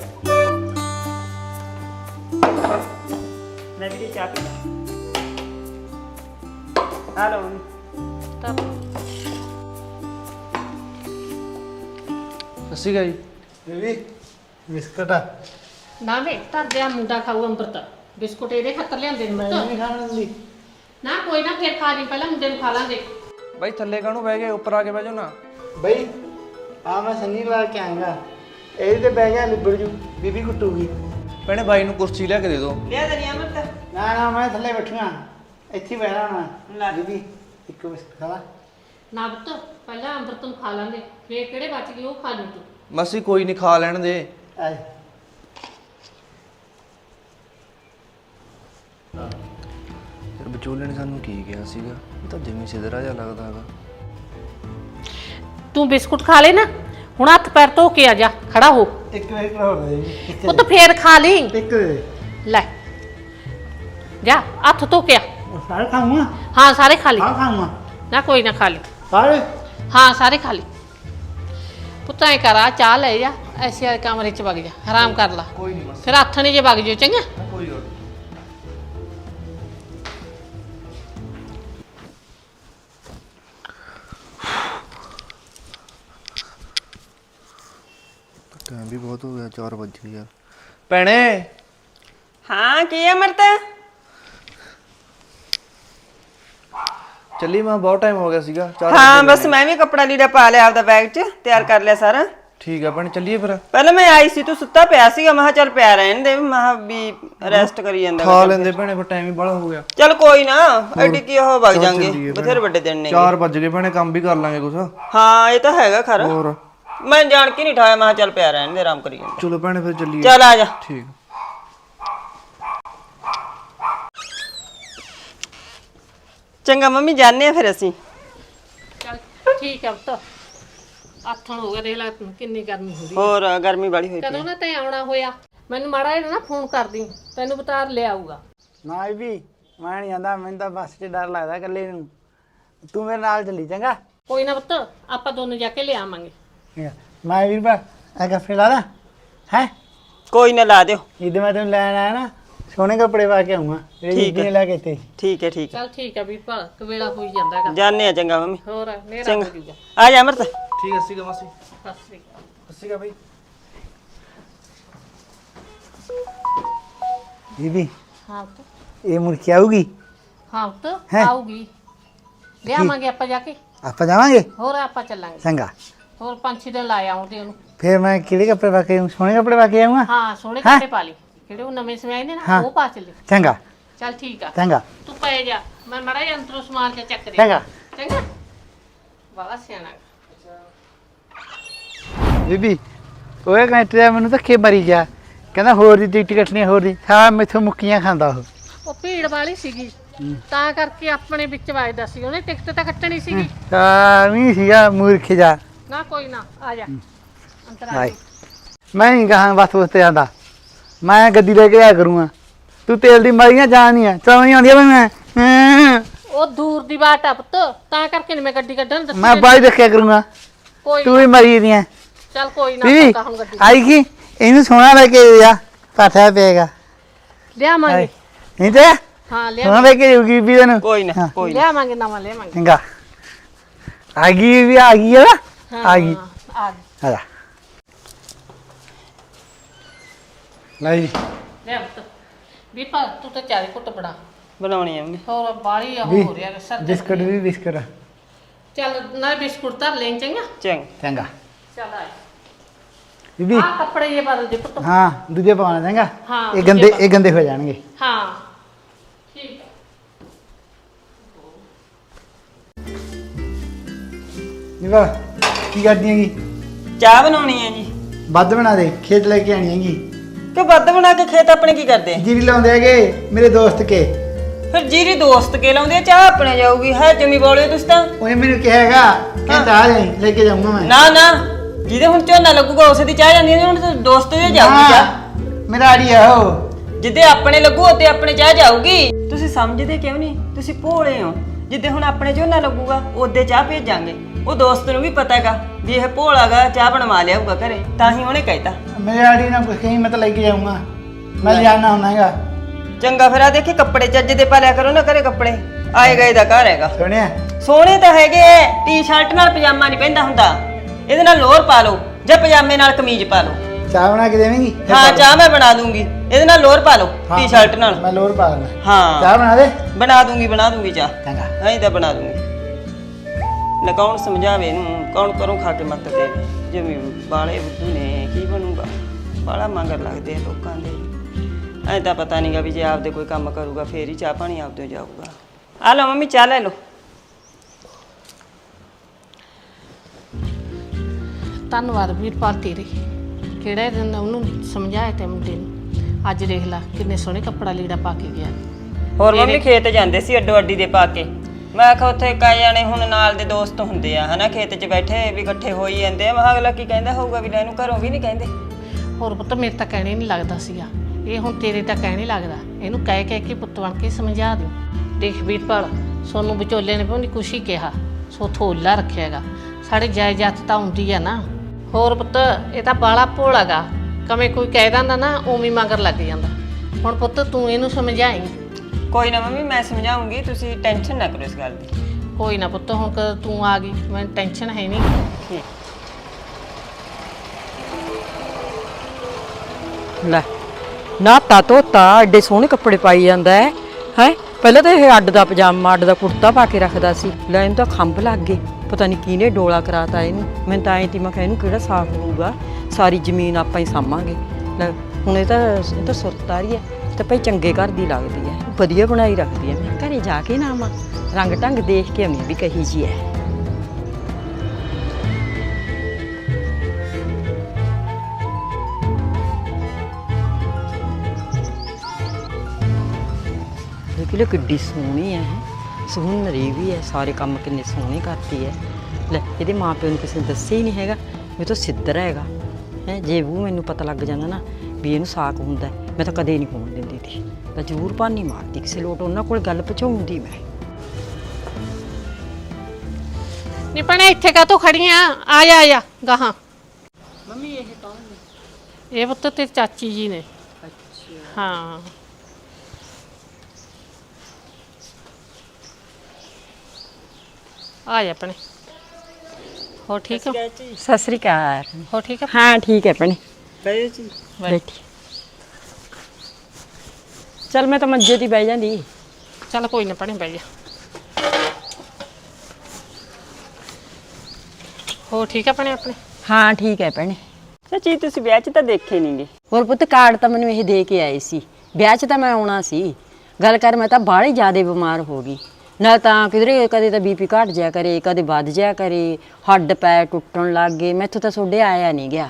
Speaker 4: ਲੈ ਵੀ ਚਾਹ ਪੀ ਲੈ ਆ ਲਓ ਮੰਮੀ।
Speaker 3: ਤਾਂ
Speaker 5: ਅਸੀਂ ਗਏ
Speaker 1: ਬੀਬੀ ਬਿਸਕਟ ਆ।
Speaker 3: ਨਾ ਵੇ ਧਰ ਦਿਆ ਮੁੰਡਾ ਖਾਊ ਅੰਮ੍ਰਿਤ। ਬਿਸਕੁਟ ਇਹਦੇ ਖਾਤਰ ਲਿਆਂਦੇ ਨੇ
Speaker 1: ਮੈਂ
Speaker 3: ਪੁੱਤ
Speaker 1: ਨਹੀਂ ਖਾਣਾ ਤੁਸੀਂ
Speaker 3: ਨਾ ਕੋਈ ਨਾ ਫਿਰ ਖਾ ਲਈ ਪਹਿਲਾਂ ਮੁੰਡੇ ਨੂੰ ਖਾ ਲਾਂਗੇ।
Speaker 5: ਬਾਈ ਥੱਲੇ ਕਾਹਨੂੰ ਬਹਿ ਗਏ? ਉੱਪਰ ਆ ਕੇ ਬਹਿ ਜਾਓ ਨਾ।
Speaker 1: ਬਈ ਆ ਮੈਂ ਸੰਨੀ ਲਾ ਕੇ ਆਏਗਾ। ਇਹ ਤੇ ਬਹਿ ਗਿਆ ਲਿਬੜ ਜੂ। ਬੀਬੀ ਕੁੱਟੂਗੀ।
Speaker 5: ਭੈਣੇ ਬਾਈ ਨੂੰ ਕੁਰਸੀ ਲਿਆ ਕੇ ਦੇ ਦਿਓ
Speaker 4: ਲਿਆ ਦਨੀ ਅਮਰਤ
Speaker 1: ਨਾ ਨਾ ਮੈਂ ਥੱਲੇ ਬੈਠੂਗਾ। ਇੱਥੇ ਹੀ ਬਹਿਣਾ
Speaker 4: ਲੈ।
Speaker 1: ਮੈਂ। ਬੀਬੀ ਇੱਕ ਬਿਸਕਟ ਖਾ ਲਾ
Speaker 3: ਨਾ ਪੁੱਤ ਪਹਿਲਾਂ ਅੰਮ੍ਰਿਤ ਨੂੰ ਖਾ ਲਾਂਗੇ। ਫੇਰ ਕਿਹੜੇ ਬਚ ਗਏ ਉਹ ਖਾ ਤੂੰ।
Speaker 5: ਮਾਸੀ ਕੋਈ ਨਹੀਂ ਖਾ ਲੈਣ ਦੇ।
Speaker 1: ਆਏ।
Speaker 5: ਵਿਚੋਲੇ ਨੇ ਸਾਨੂੰ ਕੀ ਕਿਹਾ ਸੀਗਾ? ਤਾਂ ਜਿਵੇਂ ਸਿਧਰਾ ਜਿਹਾ ਲੱਗਦਾ ਹੈਗਾ।
Speaker 3: ਤੂੰ ਬਿਸਕੁਟ ਖਾ ਲੈ ਨਾ ਹੁਣ ਹੱਥ ਪੈਰ ਧੋ ਕੇ ਆ ਜਾ ਖੜਾ ਹੋ।
Speaker 1: ਇੱਕ ਮਿੰਟ ਹੋਰ ਜੀ। ਇੱਕ
Speaker 3: ਪੁੱਤ ਫੇਰ ਖਾ ਲਈ।
Speaker 1: ਇੱਕ
Speaker 3: ਲੈ। ਜਾ ਹੱਥ ਧੋ ਕੇ ਆ।
Speaker 1: ਸਾਰੇ ਖਾਊਂਗਾ?
Speaker 3: ਹਾਂ ਸਾਰੇ ਖਾ ਲਈ।
Speaker 1: ਹਾਂ ਖਾਊਂਗਾ।
Speaker 3: ਨਾ ਕੋਈ ਨਾ ਖਾ ਲਈ।
Speaker 1: ਸਾਰੇ?
Speaker 3: ਹਾਂ ਸਾਰੇ ਖਾ ਲਈ। ਪੁੱਤ ਐ ਕਰ ਚਾਹ ਲੈ ਜਾ ਐਸੇ ਕਮਰੇ ਚ ਵਗ ਜਾ ਆਰਾਮ ਕਰ ਲਾ।
Speaker 5: ਕੋਈ ਨਹੀਂ
Speaker 3: ਫਿਰ ਹੱਥ ਨੇ ਜੇ ਵਗ ਜਾਓ ਚੰਗਾ?
Speaker 5: 4 ਵਜ ਗਏ ਯਾਰ। ਭੈਣੇ।
Speaker 4: ਹਾਂ ਕੀ ਅਮਰਤ?
Speaker 5: ਚੱਲੀ ਮੈਂ ਬਹੁਤ ਟਾਈਮ ਹੋ ਗਿਆ ਸੀਗਾ ਚਾਰ
Speaker 4: ਹਾਂ
Speaker 5: ਵਜੇ
Speaker 4: ਬਸ ਮੈਂ ਵੀ ਕੱਪੜਾ ਲੀੜਾ ਪਾ ਲਿਆ ਆਪਦਾ ਬੈਗ 'ਚ ਤਿਆਰ ਕਰ ਲਿਆ ਸਾਰਾ।
Speaker 5: ਠੀਕ ਆ ਭੈਣੇ ਚੱਲੀਏ ਫਿਰ।
Speaker 4: ਪਹਿਲਾਂ ਮੈਂ ਆਈ ਸੀ ਤੂੰ ਸੁੱਤਾ ਪਿਆ ਸੀਗਾ ਮੈਂ ਕਿਹਾ ਚੱਲ ਪਿਆ ਰਹਿਣ ਦੇ ਮੈਂ ਕਿਹਾ ਵੀ ਰੈਸਟ ਕਰੀ ਜਾਂਦਾ
Speaker 5: ਖਾ ਲੈਂਦੇ ਭੈਣੇ ਫਿਰ ਟਾਈਮ ਹੀ ਬੜਾ ਹੋ ਗਿਆ।
Speaker 4: ਚੱਲ ਕੋਈ ਨਾ ਐਡੀ ਕੀ ਉਹ ਵਗ ਜਾਾਂਗੇ ਬਥੇਰੇ ਵੱਡੇ ਦਿਨ ਨੇ
Speaker 5: 4 ਵੱਜ ਗਏ ਭੈਣੇ ਕੰਮ ਵੀ ਕਰ ਲਾਂਗੇ ਕੁਛ।
Speaker 4: ਹਾਂ ਇਹ ਤਾਂ ਹੈਗਾ ਖਰਾ।
Speaker 5: ਹੋਰ।
Speaker 4: ਮੈਂ ਜਾਣ ਕੇ ਨਹੀਂ ਠਾਇਆ ਮੈਂ ਕਿਹਾ ਚੱਲ ਪਿਆ ਰਹਿਣ ਦੇ ਆਰਾਮ ਕਰੀ ਜਾਂਦਾ।
Speaker 5: ਚਲੋ ਭੈਣੇ ਫਿਰ ਚੱਲੀਏ।
Speaker 4: ਚੱਲ ਆ ਜਾ।
Speaker 5: ਠੀਕ।
Speaker 4: ਚੰਗਾ ਮੰਮੀ ਜਾਣੇ ਆ ਫਿਰ ਅਸੀਂ।
Speaker 3: ਚੱਲ ਠੀਕ ਹੈ ਪੁੱਤ। ਆਥਣ ਹੋ ਗਿਆ ਦੇਖ ਲੈ ਕਿੰਨੀ ਗਰਮੀ ਹੋ ਰਹੀ
Speaker 4: ਹੋਰ ਗਰਮੀ ਬੜੀ ਹੋਈ ਪਈ।
Speaker 3: ਕਦੋਂ ਨਾ ਤੈਂ ਆਉਣਾ ਹੋਇਆ? ਮੈਨੂੰ ਮਾੜਾ ਜਿਹਾ ਨਾ ਫੋਨ ਕਰਦੀ ਤੈਨੂੰ ਬਤਾਰ ਲਿਆਊਗਾ
Speaker 1: ਨਾ ਇਹ ਵੀ ਮੈਂ ਨਹੀਂ ਜਾਂਦਾ ਮੈਨੂੰ ਤਾਂ ਬੱਸ 'ਚ ਡਰ ਲੱਗਦਾ ਇਕੱਲੇ ਨੂੰ। ਤੂੰ ਮੇਰੇ ਨਾਲ ਚੱਲੀ ਚੰਗਾ?
Speaker 3: ਕੋਈ ਨਾ ਪੁੱਤ ਆਪਾਂ ਦੋਨੋਂ ਜਾ ਕੇ ਲਿਆਵਾਂਗੇ
Speaker 1: ਠੀਕ ਆ। ਮੈਂ ਵੀਰ ਬਾ ਆ ਕੱਪੜੇ ਲਾ ਲਾ ਹੈ
Speaker 4: ਕੋਈ ਨਾ ਲਾ ਦਿਓ
Speaker 1: ਇਹਦੇ ਮੈਂ ਤੈਨੂੰ ਲੈਣ ਆਇਆ ਨਾ ਸੋਹਣੇ ਕੱਪੜੇ ਪਾ ਕੇ ਆਉਂਗਾ ਜਿਹੜੇ
Speaker 4: ਠੀਕ
Speaker 1: ਬੀਬੀ ਨੇ ਲੈ ਕੇ ਤੇ
Speaker 4: ਠੀਕ ਹੈ ਠੀਕ ਹੈ
Speaker 3: ਚੱਲ ਠੀਕ ਹੈ ਵੀਰਪਾਲ ਕਵੇਲਾ ਹੋਈ ਜਾਂਦਾ ਹੈਗਾ
Speaker 4: ਜਾਣੇ ਆ ਚੰਗਾ ਮੰਮੀ
Speaker 3: ਹੋਰ ਨੇਰਾ ਹੋ ਜੂਗਾ
Speaker 4: ਆ ਜਾ ਅਮਰਤ
Speaker 5: ਠੀਕ ਹੈ ਸੀਗਾ ਮਾਸੀ
Speaker 3: ਸਤਿ ਸ੍ਰੀ ਅਕਾਲ
Speaker 5: ਸੀਗਾ ਬਈ
Speaker 1: ਬੀਬੀ
Speaker 3: ਹਾਂ ਪੁੱਤ
Speaker 1: ਇਹ ਮੁੜ ਕੇ ਆਊਗੀ
Speaker 3: ਹਾਂ ਪੁੱਤ
Speaker 1: ਹੈਂ?
Speaker 3: ਆਊਗੀ ਲਿਆਵਾਂਗੇ ਆਪਾਂ ਜਾ ਕੇ
Speaker 1: ਆਪਾਂ ਜਾਵਾਂਗੇ
Speaker 3: ਹੋਰ ਆਪਾਂ ਚੱਲਾਂਗੇ
Speaker 1: ਚੰਗਾ
Speaker 3: ਹੋਰ ਪੰਜ ਛੇ ਦਿਨ ਲਾਇਆ ਆਉਂਦੇ ਉਹਨੂੰ।
Speaker 1: ਫਿਰ ਮੈਂ ਕਿਹੜੇ ਕੱਪੜੇ ਪਾ ਕੇ ਆਊਂ? ਸੋਹਣੇ ਕੱਪੜੇ ਪਾ ਕੇ ਆਉਂਗਾ
Speaker 3: ਹਾਂ ਸੋਹਣੇ ਕੱਪੜੇ ਪਾ ਲਈ ਜਿਹੜੇ ਉਹ ਨਵੇਂ ਸਮੇਂ ਆਏ ਨੇ ਨਾ
Speaker 1: ਹਾਂ।
Speaker 3: ਉਹ ਪਾ ਚੱਲੇ।
Speaker 1: ਚੰਗਾ।
Speaker 3: ਚੱਲ ਠੀਕ ਆ।
Speaker 1: ਚੰਗਾ।
Speaker 3: ਤੂੰ ਪੈ ਜਾ। ਮੈਂ ਮੜਾ ਜਿਹਾ ਅੰਦਰੋਂ ਸਮਾਨ ਚੱਕ ਦੇ।
Speaker 1: ਚੰਗਾ।
Speaker 3: ਚੰਗਾ। ਬਾਲਾ ਸਿਆਣਾ।
Speaker 1: ਬੀਬੀ ਉਹ ਕਨੈਕਟਰ ਮੈਨੂੰ ਧੱਕੇ ਮਰੀ ਗਿਆ। ਕਹਿੰਦਾ ਹੋਰ ਦੀ ਟਿਕਟ ਕੱਟਣੀ ਹੋਰ ਦੀ। ਸਾਰਾ ਮੈਥੋਂ ਮੁੱਕੀਆਂ ਖਾਂਦਾ ਉਹ।
Speaker 3: ਉਹ ਭੀੜ ਵਾਲੀ ਸੀਗੀ। ਤਾਂ ਕਰਕੇ ਆਪਣੇ ਵਿੱਚ ਵੱਜਦਾ ਸੀ। ਉਹਨੇ ਟਿਕਟ ਤਾਂ ਕੱਟਣੀ ਸੀਗੀ।
Speaker 1: ਤਾਂ ਵੀ ਸੀਗਾ ਮੂਰਖ ਜਾ
Speaker 3: ਨਾ ਕੋਈ ਨਾ। ਆ ਜਾ। ਅੰਦਰ ਆ
Speaker 1: ਹਾਏ। ਮੈਂ ਨਹੀਂ ਕਹਾਂ ਬਸ ਉਸ ਤੇ ਜਾਂਦਾ ਮੈਂ ਗੱਡੀ ਲੈ ਕੇ ਆਇਆ ਕਰੂੰਗਾ। ਤੂੰ ਤੇਲ ਦੀ ਮਾਰੀਆਂ ਜਾਣ ਨਹੀਂ ਆ। ਚੌਂ ਨਹੀਂ ਆਉਂਦੀ ਆ ਬਈ ਮੈਂ।
Speaker 3: ਉਹ ਦੂਰ ਦੀ ਬਾਟ ਆ ਪੁੱਤ। ਤਾਂ ਕਰਕੇ ਨੀ ਮੈਂ ਗੱਡੀ ਕੱਢਣ ਦੱਸੀ
Speaker 1: ਮੈਂ ਬਾਈ ਰੱਖਿਆ ਕਰੂੰਗਾ।
Speaker 3: ਕੋਈ
Speaker 1: ਤੂੰ ਵੀ ਮਰੀ ਦੀਆਂ
Speaker 3: ਚੱਲ ਕੋਈ ਨਾ
Speaker 1: ਬੀਬੀ
Speaker 3: ਹੁਣ ਗੱਡੀ
Speaker 1: ਆਈ ਕੀ? ਇਹਨੂੰ ਸੋਨਾ ਲੈ ਕੇ ਜਾ ਪਾਠਾ ਪਏਗਾ।
Speaker 3: ਲਿਆਵਾਂਗੇ।
Speaker 1: ਨਹੀਂ ਤੇ?
Speaker 3: ਹਾਂ ਲਿਆ
Speaker 1: ਸੋਨਾ ਲੈ ਕੇ ਜਾਊਗੀ ਬੀਬੀ ਤੈਨੂੰ।
Speaker 4: ਕੋਈ ਨਾ ਕੋਈ ਨਾ।
Speaker 3: ਲਿਆਵਾਂਗੇ ਨਵਾਂ ਲਿਆਵਾਂਗੇ।
Speaker 1: ਚੰਗਾ। ਆ ਗਈ ਵੀ ਆ ਗਈ ਹੈ ਨਾ। ਆ ਗਈ
Speaker 3: ਆ ਗਈ
Speaker 1: ਆ ਜਾ। ਲੈ ਜੀ।
Speaker 3: ਲੈ ਪੁੱਤ। ਵੀ ਪਰ ਤੂੰ ਤਾਂ ਚਾਰੇ ਘੁੱਟ ਬਣਾ।
Speaker 4: ਬਣਾਉਣੀ ਆ ਮੰਮੀ।
Speaker 3: ਹੋਰ ਬਾਲੀ ਆ ਹੋ ਰਿਹਾ ਸਰ
Speaker 1: ਬਿਸਕੁਟ ਵੀ ਬਿਸਕੁਟ।
Speaker 3: ਚੱਲ ਨਾ ਬਿਸਕੁਟ ਧਰ ਲੈਂ ਚੰਗਾ?
Speaker 4: ਚੰਗਾ।
Speaker 1: ਚੰਗਾ।
Speaker 3: ਚੱਲ ਆ
Speaker 1: ਬੀਬੀ।
Speaker 3: ਆ ਕੱਪੜੇ ਇਹ ਬਦਲ ਦੇ ਪੁੱਤ।
Speaker 1: ਹਾਂ ਦੂਜੇ ਪਾਉਣਾ ਚੰਗਾ?
Speaker 3: ਹਾਂ,
Speaker 1: ਇਹ ਗੰਦੇ। ਇਹ ਗੰਦੇ ਹੋ ਜਾਣਗੇ।
Speaker 3: ਹਾਂ ਠੀਕ ਹੈ
Speaker 1: ਨਿਵਾ। ਕੀ ਕਰਦੀ ਹੈਗੀ?
Speaker 4: ਚਾਹ ਬਣਾਉਣੀ ਹੈ ਜੀ।
Speaker 1: ਵੱਧ ਬਣਾ ਦੇ ਖੇਤ ਲੈ ਕੇ ਆਣੀ ਹੈਗੀ।
Speaker 4: ਕਿ ਵੱਧ ਬਣਾ ਕੇ ਖੇਤ ਆਪਣੇ ਕੀ ਕਰਦੇ?
Speaker 1: ਜੀਰੀ ਲਾਉਂਦੇ ਹੈਗੇ ਮੇਰੇ ਦੋਸਤ ਕੇ।
Speaker 4: ਫਿਰ ਜੀਰੀ ਦੋਸਤ ਕੇ ਲਾਉਂਦੇ ਆ ਚਾਹ ਆਪਣੇ ਜਾਊਗੀ। ਹੈ ਜਮੀ ਬੋਲੇ ਤੁਸੀਂ ਤਾਂ।
Speaker 1: ਉਹਨੇ ਮੈਨੂੰ ਕਿਹਾ ਹੈਗਾ ਕਹਿੰਦਾ ਆ ਜਾਈ ਲੈ ਕੇ ਜਾਊਂਗਾ ਮੈਂ।
Speaker 4: ਨਾ ਨਾ। ਜਿਹਦੇ ਹੁਣ ਝੋਨਾ ਲੱਗੂਗਾ ਉਸੇ ਦੀ ਚਾਹ ਜਾਂਦੀ ਹੈ ਹੁਣ ਤਾਂ ਦੋਸਤ ਦੇ ਜਾਊਗੀ ਚਾਹ।
Speaker 1: ਹਾਂ, ਮੇਰਾ ਆੜੀ ਆ ਉਹ।
Speaker 4: ਜਿੱਦੇ ਆਪਣੇ ਲੱਗੂ ਉੱਤੇ ਆਪਣੇ ਚਾਹ ਜਾਊਗੀ। ਤੁਸੀਂ ਸਮਝਦੇ ਕਿਉਂ ਨਹੀਂ? ਤੁਸੀਂ ਭੋਲੇ ਹੋ। ਜਿੱਦੇ ਹੁਣ ਆਪਣੇ ਝੋਨਾ ਲੱਗੂਗਾ ਉਹਦੇ ਚਾਹ ਭੇਜਾਂਗੇ। ਉਹ ਦੋਸਤ ਨੂੰ ਵੀ ਪਤਾ ਹੈਗਾ ਵੀ ਇਹ ਭੋਲਾਗਾ ਚਾਹ ਬਣਵਾ ਲਿਆਊਗਾ ਘਰੇ ਤਾਂ ਹੀ ਉਹਨੇ ਕਹਿਤਾ।
Speaker 1: ਮੇਰੇ ਆੜੀ ਨਾਲ ਕੁਝ ਕਹੀਂ ਮੈਂ ਤਾਂ ਲੈ ਕੇ ਜਾਊਂਗਾ ਮੈਂ ਲਿਆਣਾ ਹੁੰਦਾ ਹੈਗਾ।
Speaker 4: ਚੰਗਾ ਫਿਰ ਆ ਦੇਖੀ ਕੱਪੜੇ ਚੱਜ ਦੇ ਪਾ ਲਿਆ ਕਰੋ ਨਾ ਘਰੇ ਕੱਪੜੇ। ਆਏ ਗਏ ਦਾ ਘਰ ਹੈਗਾ।
Speaker 1: ਸੁਣਿਆ
Speaker 4: ਸੋਹਣੇ ਤਾਂ ਹੈਗੇ ਐ ਟੀ-ਸ਼ਰਟ ਨਾਲ ਪਜਾਮਾ ਨਹੀਂ ਪੈਂਦਾ ਹੁੰਦਾ। ਇਹਦੇ ਨਾਲ ਲੋਅਰ ਪਾ ਲਓ ਜਾਂ ਪਜਾਮੇ ਨਾਲ ਕਮੀਜ਼ ਪਾ ਲਓ।
Speaker 1: ਚਾਹ ਬਣਾ ਕੇ ਦੇਵੇਂਗੀ?
Speaker 4: ਹਾਂ ਚਾਹ ਮੈਂ ਬਣਾ ਦੂੰਗੀ। ਇਹਦੇ ਨਾਲ ਲੋਅਰ ਪਾ ਲਓ ਟੀ-ਸ਼ਰਟ ਨਾਲ
Speaker 1: ਮੈਂ ਲੋਰ ਪਾ ਲੈਣਾ
Speaker 4: ਹਾਂ।
Speaker 1: ਚਾਹ ਬਣਾ ਦੇ।
Speaker 4: ਬਣਾ ਦੂੰਗੀ ਬਣਾ ਦੂੰਗੀ ਚਾਹ।
Speaker 1: ਚੰਗਾ।
Speaker 4: ਹਾਂ ਤਾਂ ਬਣਾ ਦੂੰਗੀ। ਲੈ ਕੌਣ ਸਮਝਾਵੇ ਇਹਨੂੰ? ਕੌਣ ਕਰੋ ਖਾ ਕੇ ਮੱਤ ਦੇ ਜਿਵੇਂ ਬਾਲੇ ਬੁੱਧੂ ਨੇ ਕੀ ਬਣੂਗਾ? ਬਾਲਾ ਮੰਗਰ ਲੱਗਦੇ ਆ ਲੋਕਾਂ ਦੇ। ਐ ਤਾਂ ਪਤਾ ਨਹੀਂਗਾ ਵੀ ਜੇ ਆਪਦੇ ਕੋਈ ਕੰਮ ਕਰੂਗਾ ਫੇਰ ਹੀ ਚਾਹ ਪਾਣੀ ਆਪਦੇ ਜਾਊਗਾ। ਆ ਲਓ ਮੰਮੀ ਚਾਹ ਲੈ ਲਓ।
Speaker 3: ਧੰਨਵਾਦ ਵੀਰਪਾਲ ਤੇਰੇ। ਕਿਹੜੇ ਦਿਨ ਉਹਨੂੰ ਸਮਝਾਇਆ ਤੇ ਮੁੰਡੇ ਨੂੰ? ਅੱਜ ਦੇਖ ਲੈ ਕਿੰਨੇ ਸੋਹਣੇ ਕੱਪੜਾ ਲੀੜਾ ਪਾ ਕੇ ਗਿਆ।
Speaker 4: ਹੋਰ ਮੰਮੀ ਖੇਤ ਜਾਂਦੇ ਸੀ ਅੱਡੋ ਅੱਡੀ ਦੇ ਪਾ ਕੇ? ਮੈਂ ਆਖਿਆ ਉੱਥੇ ਕਈ ਜਾਣੇ ਹੁਣ ਨਾਲ ਦੇ ਦੋਸਤ ਹੁੰਦੇ ਆ, ਹਨਾ, ਖੇਤ 'ਚ ਬੈਠੇ ਵੀ ਇਕੱਠੇ ਹੋਈ ਜਾਂਦੇ ਆ। ਮੈਂ ਕਿਹਾ ਅਗਲਾ ਕੀ ਕਹਿੰਦਾ ਹੋਊਗਾ ਵੀ ਲੈ ਇਹਨੂੰ ਘਰੋਂ ਵੀ ਨਹੀਂ ਕਹਿੰਦੇ।
Speaker 3: ਹੋਰ ਪੁੱਤ, ਮੇਰੇ ਤਾਂ ਕਹਿਣੇ ਨਹੀਂ ਲੱਗਦਾ ਸੀਗਾ। ਇਹ ਹੁਣ ਤੇਰੇ ਤਾਂ ਕਹਿਣੇ ਲੱਗਦਾ। ਇਹਨੂੰ ਕਹਿ ਕਹਿ ਕੇ ਪੁੱਤ ਬਣ ਕੇ ਸਮਝਾ ਦਿਓ। ਦੇਖ ਵੀਰਪਾਲ, ਸੋਨੂੰ ਵਿਚੋਲੇ ਨੇ ਵੀ ਕੁਛ ਹੀ ਕਿਹਾ। ਸੋ ਥੋਲਾ ਰੱਖਿਆਗਾ। ਸਾਡੇ ਜਾਇਦਾਦ ਤਾਂ ਹੁੰਦੀ ਆ ਨਾ। ਹੋਰ ਪੁੱਤ, ਇਹ ਤਾਂ ਬਾਲਾ ਭੋਲਾਗਾ। ਕਵੇਂ ਕੋਈ ਕਹਿ ਦਿੰਦਾ ਨਾ, ਉਵੇਂ ਮਗਰ ਲੱਗ ਜਾਂਦਾ। ਹੁਣ ਪੁੱਤ, ਤੂੰ ਇਹਨੂੰ ਸਮਝਾਈ।
Speaker 4: ਕੋਈ ਨਾ ਮੰਮੀ ਮੈਂ ਸਮਝਾਉਂਗੀ ਤੁਸੀਂ ਟੈਨਸ਼ਨ ਨਾ ਕਰੋ ਇਸ ਗੱਲ ਦੀ।
Speaker 3: ਕੋਈ ਨਾ ਪੁੱਤ ਹੁਣ ਕਦ ਤੂੰ ਆ ਗਈ ਮੈਨੂੰ ਟੈਨਸ਼ਨ ਹੈ ਨਹੀਂ।
Speaker 4: ਲੈ ਨਾਤਾ ਧੋਤਾ ਐਡੇ ਸੋਹਣੇ ਕੱਪੜੇ ਪਾਈ ਜਾਂਦਾ ਹੈ। ਹੈ ਪਹਿਲਾਂ ਤਾਂ ਇਹ ਅੱਡ ਦਾ ਪਜਾਮਾ ਅੱਡ ਦਾ ਕੁੜਤਾ ਪਾ ਕੇ ਰੱਖਦਾ ਸੀ। ਲੈ ਇਹਨੂੰ ਤਾਂ ਖੰਭ ਲੱਗ ਗਏ।
Speaker 2: ਪਤਾ ਨਹੀਂ ਕਿਹਨੇ ਡੋਲਾ ਕਰਾਤਾ ਇਹਨੂੰ। ਮੈਂ ਤਾਂ ਐਂ ਤੀ ਮੈਂ ਕਿਹਾ ਇਹਨੂੰ ਕਿਹੜਾ ਸਾਫ਼ ਹੋਊਗਾ ਸਾਰੀ ਜ਼ਮੀਨ ਆਪਾਂ ਹੀ ਸਾਂਭਾਂਗੇ। ਲੈ ਹੁਣ ਇਹ ਤਾਂ ਇਹ ਤਾਂ ਸੁਰਤ ਆ ਰਹੀ ਹੈ। ਤਾਂ ਭਾਈ ਚੰਗੇ ਘਰ ਦੀ ਲੱਗਦੀ ਹੈ ਵਧੀਆ ਬਣਾਈ ਰੱਖਦੀ ਹੈ ਮੈਂ ਘਰੇ ਜਾ ਕੇ ਨਾ ਆਵਾਂ। ਰੰਗ ਢੰਗ ਦੇਖ ਕੇ ਆਵੀਂ ਵੀ ਕਹੀ ਜੀ ਹੈ ਦੇਖ ਲੈ ਕਿੱਡੀ ਸੋਹਣੀ ਹੈ ਇਹ। ਸੁਹੰਦਰੀ ਵੀ ਹੈ ਸਾਰੇ ਕੰਮ ਕਿੰਨੇ ਸੋਹਣੇ ਕਰਦੀ ਹੈ ਲੈ ਇਹਦੇ ਮਾਪਿਆਂ ਨੂੰ ਕਿਸੇ ਨੇ ਦੱਸਿਆ ਹੀ ਨਹੀਂ ਹੈਗਾ ਮੇਰੇ ਤੋਂ ਸਿੱਧਰ ਹੈਗਾ। ਹੈ ਜੇ ਉਹ ਮੈਨੂੰ ਪਤਾ ਲੱਗ ਜਾਂਦਾ ਨਾ ਵੀ ਇਹਨੂੰ ਸਾਕ ਹੁੰਦਾ ਹੈ, ਮੈਂ ਤਾਂ ਕਦੇ ਨਹੀਂ ਹੋਣ ਦਿੰਦੀ ਸੀ ਤਾਂ ਜ਼ਰੂਰ ਭਾਨੀ ਮਾਰਦੀ ਕਿਸੇ ਲੋਟ ਉਹਨਾਂ ਕੋਲ ਗੱਲ ਪਹੁੰਚਾਉਂਦੀ ਮੈਂ।
Speaker 3: ਨੀ ਭੈਣੇ ਇੱਥੇ ਕਾ ਤੂੰ ਖੜੀਆਂ ਆ ਜਾ ਆ ਜਾ ਗਾਹਾਂ। ਮੰਮੀ ਇਹ ਕੌਣ ਨੇ? ਇਹ ਪੁੱਤ ਤੇ ਚਾਚੀ ਜੀ ਨੇ। ਅੱਛਾ। ਹਾਂ। ਆ ਜਾ ਭੈਣੇ। ਹੋ ਠੀਕ ਹੋ?
Speaker 2: ਸਤਿ ਸ੍ਰੀ ਅਕਾਲ
Speaker 3: ਹੋ ਠੀਕ ਹੈ
Speaker 2: ਹਾਂ ਠੀਕ ਹੈ ਭੈਣੇ। ਬੈਠੀ। ਚਲ ਮੈਂ ਤਾਂ ਮੰਜੇ ਤੇ ਹੀ ਬਹਿ ਜਾਂਦੀ।
Speaker 3: ਚੱਲ ਕੋਈ ਨਾ ਭੈਣੇ ਬਹਿ ਜਾ। ਹੋ ਠੀਕ ਹੈ ਭੈਣੇ ਆਪਣੇ?
Speaker 2: ਹਾਂ ਠੀਕ ਹੈ ਭੈਣੇ।
Speaker 4: ਚਾਚੀ ਤੁਸੀਂ ਵਿਆਹ 'ਚ ਤਾਂ ਦੇਖੇ ਨਹੀਂਗੇ
Speaker 2: ਹੋਰ ਪੁੱਤ ਕਾਰਡ ਤਾਂ ਮੈਨੂੰ ਇਹ ਦੇ ਕੇ ਆਏ ਸੀ। ਵਿਆਹ 'ਚ ਤਾਂ ਮੈਂ ਆਉਣਾ ਸੀ। ਗੱਲ ਕਰ ਮੈਂ ਤਾਂ ਬਾਹਲੀ ਜ਼ਿਆਦਾ ਬਿਮਾਰ ਹੋ ਗਈ। ਨਾ ਤਾਂ ਕਿਧਰੇ ਕਦੇ ਤਾਂ ਬੀਪੀ ਘਟ ਜਾਇਆ ਕਰੇ ਕਦੇ ਵੱਧ ਜਾਇਆ ਕਰੇ ਹੱਡ ਪੈ ਟੁੱਟਣ ਲੱਗ ਗਏ ਮੈਥੋਂ ਤਾਂ ਤੁਹਾਡੇ ਆਇਆ ਨਹੀਂ ਗਿਆ।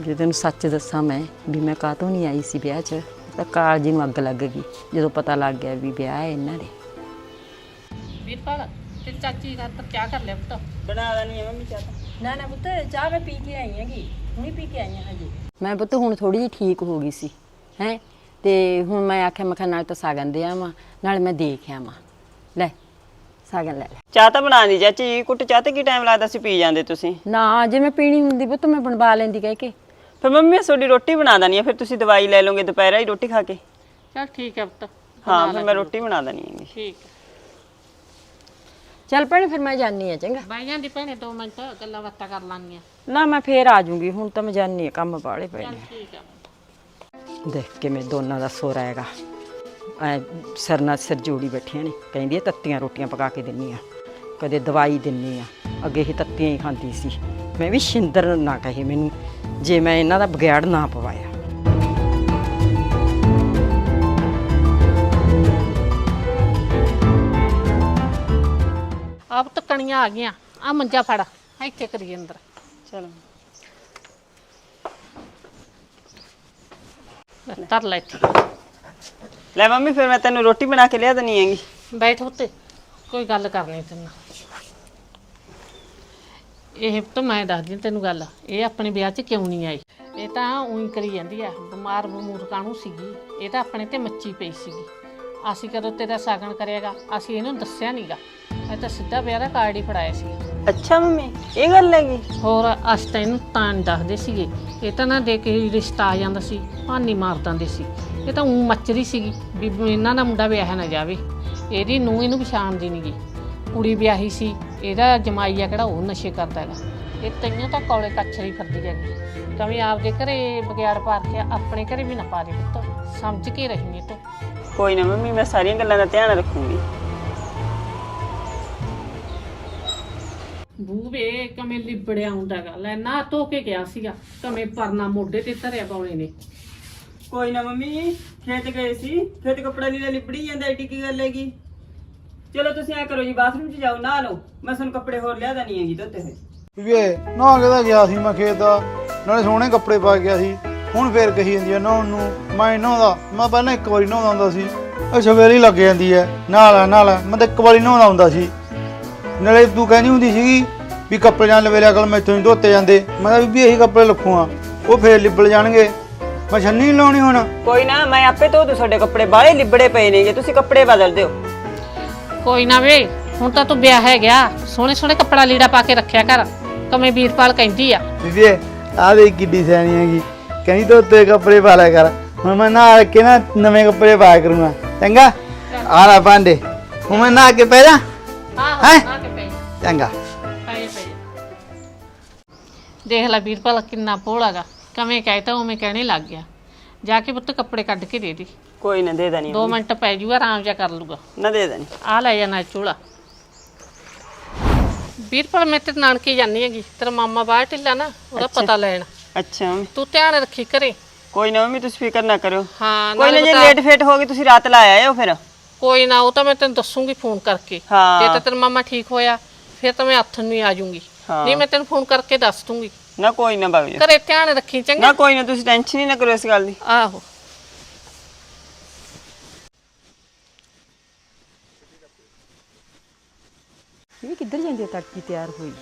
Speaker 2: ਜੇ ਤੈਨੂੰ ਸੱਚ ਦੱਸਾਂ ਮੈਂ ਵੀ ਮੈਂ ਕਾਹਤੋਂ ਨਹੀਂ ਆਈ ਸੀ ਵਿਆਹ 'ਚ? ਤਾਂ ਕਾਲਜੀ ਨੂੰ ਅੱਗ ਲੱਗ ਗਈ ਜਦੋਂ ਪਤਾ ਲੱਗ ਗਿਆ ਵੀ ਵਿਆਹ ਹੈ ਇਹਨਾਂ ਦੇ।
Speaker 3: ਵੀਰਪਾਲ ਤੇ ਚਾਚੀ ਦਾ ਤਾਂ ਚਾਹ ਕਰ ਲਿਆ ਪੁੱਤ?
Speaker 4: ਬਣਾ ਦੇਣੀ ਹੈ ਮੰਮੀ ਚਾਹ ਤਾਂ।
Speaker 2: ਨਾ ਨਾ ਪੁੱਤ ਚਾਹ ਮੈਂ ਪੀ ਕੇ ਆਈ ਹੈਗੀ ਹੁਣੀ ਪੀ ਕੇ ਆਈ ਹਾਂ ਹਜੇ। ਮੈਂ ਪੁੱਤ ਹੁਣ ਥੋੜੀ ਜਿਹੀ ਠੀਕ ਹੋ ਗਈ ਸੀ ਹੈ? ਤੇ ਹੁਣ ਮੈਂ ਆਖਿਆ ਮੈਂ ਕਿਹਾ ਨਾਲ ਤਾਂ ਸਾਗਨ ਦੇ ਆਵਾਂ ਨਾਲ ਮੈਂ ਦੇਖ ਆਵਾਂ। ਲੈ ਸਾਗਨ ਲੈ ਲੈ।
Speaker 4: ਚਾਹ ਤਾਂ ਬਣਾ ਦੀ ਚਾਚੀ ਕੁੱਟ ਚਾਹ ਤੇ ਕੀ ਟਾਈਮ ਲੱਗਦਾ ਸੀ ਪੀ ਜਾਂਦੇ ਤੁਸੀਂ?
Speaker 2: ਨਾ ਜੇ ਮੈਂ ਪੀਣੀ ਹੁੰਦੀ ਪੁੱਤ ਮੈਂ ਬਣਵਾ ਲੈਂਦੀ ਕਹਿ ਕੇ।
Speaker 4: ਫਿਰ ਮੰਮੀ ਮੈਂ ਤੁਹਾਡੀ ਰੋਟੀ ਬਣਾ ਦੇਣੀ ਹੈ ਫਿਰ ਤੁਸੀਂ ਦਵਾਈ ਲੈ ਲਓਗੇ ਦੁਪਹਿਰਾਂ ਹੀ ਰੋਟੀ ਖਾ ਕੇ।
Speaker 3: ਚੱਲ ਠੀਕ ਹੈ ਪੁੱਤ
Speaker 4: ਹਾਂ ਫਿਰ ਮੈਂ ਰੋਟੀ ਬਣਾ ਦੇਣੀ ਹੈਗੀ।
Speaker 3: ਠੀਕ ਹੈ
Speaker 2: ਚੱਲ ਭੈਣੇ ਫਿਰ ਮੈਂ ਜਾਨੀ ਆ ਚੰਗਾ।
Speaker 3: ਬਹਿ ਜਾਂਦੀ ਭੈਣੇ ਦੋ ਮਿੰਟ ਗੱਲਾਂ ਬਾਤਾਂ ਕਰ ਲਾਂਗੀਆਂ।
Speaker 2: ਨਾ ਮੈਂ ਫੇਰ ਆ ਜਾਊਂਗੀ ਹੁਣ ਤਾਂ ਮੈਂ ਜਾਨੀ ਆ ਕੰਮ ਬਾਲੇ ਪਏ ਨੇ।
Speaker 3: ਠੀਕ ਹੈ
Speaker 2: ਦੇਖ ਕੇ ਮੈਂ ਦੋਨਾਂ ਦਾ ਸੋਰਾ ਹੈਗਾ। ਐ ਸਿਰ ਨਾਲ ਸਿਰ ਜੋੜੀ ਬੈਠੀਆਂ ਨੇ ਕਹਿੰਦੀ ਆ ਤੱਤੀਆਂ ਰੋਟੀਆਂ ਪਕਾ ਕੇ ਦਿੰਨੀ ਆ। ਕਦੇ ਦਵਾਈ ਦਿੰਨੀ ਆ। ਅੱਗੇ ਇਹ ਤੱਤੀਆਂ ਹੀ ਖਾਂਦੀ ਸੀ। ਮੈਂ ਵੀ ਸ਼ਿੰਦਰ ਨਾ ਕਹੇ ਮੈਨੂੰ ਜੇ ਮੈਂ ਇਹਨਾਂ ਦਾ ਵਿਗਾੜ ਨਾ ਪਵਾਇਆ।
Speaker 3: ਆਪ ਤਾਂ ਕਣੀਆਂ ਆ ਗਈਆਂ। ਆ ਮੰਜਾ ਫੜ ਇੱਥੇ ਕਰੀਏ ਅੰਦਰ।
Speaker 4: ਚਲੋ।
Speaker 3: ਲੈ, ਧਰ ਲੈ ਇੱਥੇ।
Speaker 4: ਲੈ ਮੰਮੀ ਫਿਰ ਮੈਂ ਤੈਨੂੰ ਰੋਟੀ ਬਣਾ ਕੇ ਲਿਆ ਦੇਣੀ ਹੈਗੀ।
Speaker 3: ਬੈਠ ਉੱਤੇ ਕੋਈ ਗੱਲ ਕਰਨੀ ਤੇਰੇ ਨਾਲ। ਇਹ ਤਾਂ ਮੈਂ ਦੱਸਦੀ ਹਾਂ ਤੈਨੂੰ ਗੱਲ ਇਹ ਆਪਣੇ ਵਿਆਹ 'ਚ ਕਿਉਂ ਨਹੀਂ ਆਈ? ਇਹ ਤਾਂ ਉਹੀ ਕਰੀ ਜਾਂਦੀ ਆ ਬਿਮਾਰ ਬਮੂਰ ਕਾਹਨੂੰ ਸੀਗੀ? ਇਹ ਤਾਂ ਆਪਣੇ ਤੇ ਮੱਚੀ ਪਈ ਸੀਗੀ। ਅਸੀਂ ਕਦੋਂ ਤੇਰਾ ਸਾਗਣ ਕਰਿਆਗਾ? ਅਸੀਂ ਇਹਨੂੰ ਦੱਸਿਆ ਨਹੀਂਗਾ ਇਹ ਤਾਂ ਸਿੱਧਾ ਵਿਆਹ ਦਾ ਕਾਰਡ ਹੀ ਫੜਾਇਆ ਸੀ।
Speaker 4: ਅੱਛਾ ਮੰਮੀ ਇਹ ਗੱਲ ਹੈਗੀ?
Speaker 3: ਹੋਰ ਅਸੀਂ ਤਾਂ ਇਹਨੂੰ ਤਾਂ ਨੀ ਦੱਸਦੇ ਸੀਗੇ। ਇਹ ਤਾਂ ਨਾ ਦੇ ਕੇ ਹੀ ਰਿਸ਼ਤਾ ਆ ਜਾਂਦਾ ਸੀ ਭਾਨੀ ਮਾਰ ਦਿੰਦੇ ਸੀ। ਇਹ ਤਾਂ ਉਂ ਮੱਚਰੀ ਸੀਗੀ ਵੀ ਇਹਨਾਂ ਦਾ ਮੁੰਡਾ ਵਿਆਹ ਨਾ ਜਾਵੇ। ਇਹਦੀ ਨੂੰ ਇਹਨੂੰ ਪਛਾਣਦੀ ਨਹੀਂਗੀ ਕੁੜੀ ਵਿਆਹੀ ਸੀ ਇਹਦਾ ਜਮਾਈ ਆ ਕਿਹੜਾ ਉਹ ਨਸ਼ੇ ਕਰਦਾ ਹੈਗਾ। ਇਹ ਤਈਆਂ ਤਾਂ ਕੌਲੇ ਕੱਛਰੀ ਫਿਰਦੀ ਹੈਗੀ। ਕਵੇਂ ਆਪਦੇ ਘਰੇ ਬਗਿਆੜ ਪਾ ਕੇ ਆਪਣੇ ਘਰੇ ਵੀ ਨਾ ਪਾ ਦੇ ਪੁੱਤ। ਸਮਝ ਕੇ ਰਹੀ ਤੂੰ।
Speaker 4: ਕੋਈ ਨਾ ਮੰਮੀ ਮੈਂ ਸਾਰੀਆਂ ਗੱਲਾਂ ਦਾ ਧਿਆਨ ਰੱਖੂੰਗੀ।
Speaker 3: ਬੂਵੇ ਕਵੇਂ ਲਿਬੜਿਆ ਹੁੰਦਾਗਾ ਲੈ ਨਾ ਧੋ ਕੇ ਗਿਆ ਸੀਗਾ। ਕਵੇਂ ਪਰਨਾ ਮੋਢੇ ਤੇ ਧਰਿਆ ਬੌਲੇ ਨੇ।
Speaker 4: ਕੋਈ ਨਾ ਮੰਮੀ ਖੇਤ ਗਏ ਸੀ। ਖੇਤ ਕੱਪੜਾ ਲੀੜਾ ਲਿਬੜੀ ਜਾਂਦਾ ਏਡੀ ਕੀ ਗੱਲ ਹੈਗੀ? ਚਲੋ ਤੁਸੀਂ ਐ ਕਰੋ ਜੀ ਬਾਥਰੂਮ 'ਚ ਜਾਓ ਨਹਾ ਲਓ। ਮੈਂ ਤੁਹਾਨੂੰ ਕੱਪੜੇ ਹੋਰ ਲਿਆ ਦੇਣੀ ਹੈਗੀ ਧੋਤੇ ਹੋਏ।
Speaker 1: ਵੇ ਨਾ ਕਿਹਦਾ ਗਿਆ ਸੀ ਮੈਂ ਖੇਤ ਦਾ ਨਾਲੇ ਸੋਹਣੇ ਕੱਪੜੇ ਪਾ ਕੇ ਗਿਆ ਸੀ। ਹੁਣ ਫੇਰ ਕਹੀ ਜਾਂਦੀ ਆ ਨਹਾਉਣ ਨੂੰ। ਮੈਂ ਨਹਾਉਂਦਾ ਮੈਂ ਪਹਿਲਾਂ ਇੱਕ ਵਾਰੀ ਨਹਾਉਂਦਾ ਹੁੰਦਾ ਸੀ। ਇਹ ਸਵੇਰੇ ਹੀ ਲੱਗ ਜਾਂਦੀ ਐ ਨਾਲ ਨਾਲ ਮੈਂ ਤਾਂ ਇੱਕ ਵਾਰੀ ਨਹਾਉਂਦਾ ਹੁੰਦਾ ਸੀ। ਨਾਲੇ ਤੂੰ ਕਹਿੰਦੀ ਹੁੰਦੀ ਸੀਗੀ ਵੀ ਕੱਪੜੇ ਨਾਲ ਲਵੇਲਿਆ ਕਰ ਮੈਥੋਂ ਨਹੀਂ ਧੋਤੇ ਜਾਂਦੇ। ਮੈਂ ਤਾਂ ਵੀ ਇਹੀ ਕੱਪੜੇ ਲੱਖੂਆਂ ਉਹ ਫੇਰ ਲਿਬੜ ਜਾਣਗੇ। ਮੈਂ ਛੰਨੀ ਨੀ ਲਾਉਣੀ ਹੁਣ।
Speaker 4: ਕੋਈ ਨਾ ਮੈਂ ਆਪੇ ਧੋ ਦੂ ਤੁਹਾਡੇ ਕੱਪੜੇ। ਬਾਹਲੇ ਲਿਬੜੇ ਪਏ ਨੇਗੇ ਤੁਸੀਂ ਕੱਪੜੇ ਬਦਲ ਦਿਓ।
Speaker 3: ਕੋਈ ਨਾ ਵੇ। ਹੁਣ ਤਾਂ ਤੂੰ ਵਿਆਹ ਹੈ ਗਿਆ ਸੋਹਣੇ ਸੋਹਣੇ ਕੱਪੜਾ ਲੀੜਾ ਪਾ ਕੇ ਰੱਖਿਆ ਕਰ। ਕਵੇਂ ਵੀਰਪਾਲ ਕਹਿੰਦੀ ਆ।
Speaker 1: ਬੀਬੀ ਆ ਦੇ ਕਿੱਡੀ ਸਿਆਣੀ ਹੈਗੀ। ਕਹਿੰਦੀ ਧੋਤੇ ਕੱਪੜੇ ਪਾ ਲਿਆ ਕਰ। ਹੁਣ ਮੈਂ ਨਹਾ ਕੇ ਨਾ ਨਵੇਂ ਕੱਪੜੇ ਪਾਇਆ ਕਰੂੰਗਾ। ਚੰਗਾ? ਆ ਲੈ ਭਾਂਡੇ। ਹੁਣ ਮੈਂ ਨਹਾ ਕੇ ਪੈ ਜਾ।
Speaker 3: ਹਾਂ
Speaker 1: ਹੈਂ?
Speaker 3: ਹਾਂ ਕੇ ਪਈ
Speaker 1: ਚੰਗਾ।
Speaker 3: ਪਈ ਪਈ ਦੇਖ ਲੈ ਵੀਰਪਾਲ ਕਿੰਨਾ ਭੋਲਾਗਾ ਕਵੇਂ ਕਹਿਤਾ ਉਵੇਂ ਕਹਿਣੇ ਲੱਗ ਗਿਆ। ਜਾ ਕੇ ਪੁੱਤ ਕੱਪੜੇ ਕੱਢ ਕੇ ਦੇ ਦੀ।
Speaker 4: ਕੋਈ ਨਾ ਦੇ ਦੇਣੀ
Speaker 3: 2 ਮਿੰਟ ਪੈ ਜੂਗਾ ਆਰਾਮ ਜਿਹਾ ਕਰ ਲੂਗਾ।
Speaker 4: ਨਾ ਦੇ ਦੇਣੀ।
Speaker 3: ਆ ਲੈ ਜਾਣਾ ਚੂਲਾ। ਵੀਰਪਾਲ ਮੈਂ ਤੇ ਨਾਨਕੇ ਜਾਣੀ ਹੈਗੀ ਤੇਰਾ ਮਾਮਾ ਬਾਹਰ ਢਿੱਲਾ ਨਾ ਉਹਦਾ ਪਤਾ ਲੈਣ।
Speaker 4: ਅੱਛਾ
Speaker 3: ਤੂੰ ਧਿਆਨ ਰੱਖੀ ਘਰੇ।
Speaker 4: ਕੋਈ ਨਾ ਮੰਮੀ ਤੁਸੀਂ ਫਿਕਰ ਨਾ ਕਰਿਓ।
Speaker 3: ਹਾਂ
Speaker 4: ਕੋਈ ਨਾ ਜੇ ਲੇਟ ਫੇਟ ਹੋ ਗਈ ਤੁਸੀਂ ਰਾਤ ਲਾ ਆਇਓ ਫਿਰ।
Speaker 3: ਕੋਈ ਨਾ ਉਹ ਤਾਂ ਮੈਂ ਤੈਨੂੰ ਦੱਸੂਗੀ ਫੋਨ ਕਰਕੇ। ਜੇ ਤਾਂ ਤੇਰਾ ਮਾਮਾ ਠੀਕ ਹੋਇਆ ਫਿਰ ਤਾਂ ਮੈਂ ਹੱਥ ਨੂੰ ਹੀ ਆ ਜਾਊਂਗੀ।
Speaker 4: ਹਾਂ।
Speaker 3: ਨਹੀਂ ਮੈਂ ਤੈਨੂੰ ਫੋਨ ਕਰਕੇ ਦੱਸ ਦੂੰਗੀ।
Speaker 4: ਨਾ ਕੋਈ ਨਾ ਜਾ
Speaker 3: ਘਰੇ ਧਿਆਨ ਰੱਖੀ ਚੰਗਾ।
Speaker 4: ਨਾ ਕੋਈ ਨਾ ਤੁਸੀਂ ਟੈਨਸ਼ਨ ਹੀ ਨਾ ਕਰੋ ਇਸ ਗੱਲ ਦੀ।
Speaker 3: ਆਹੋ।
Speaker 2: ਇਹ ਕਿੱਧਰ ਜਾਂਦੀ ਹੈ ਤੜਕੀ ਤਿਆਰ ਹੋਈ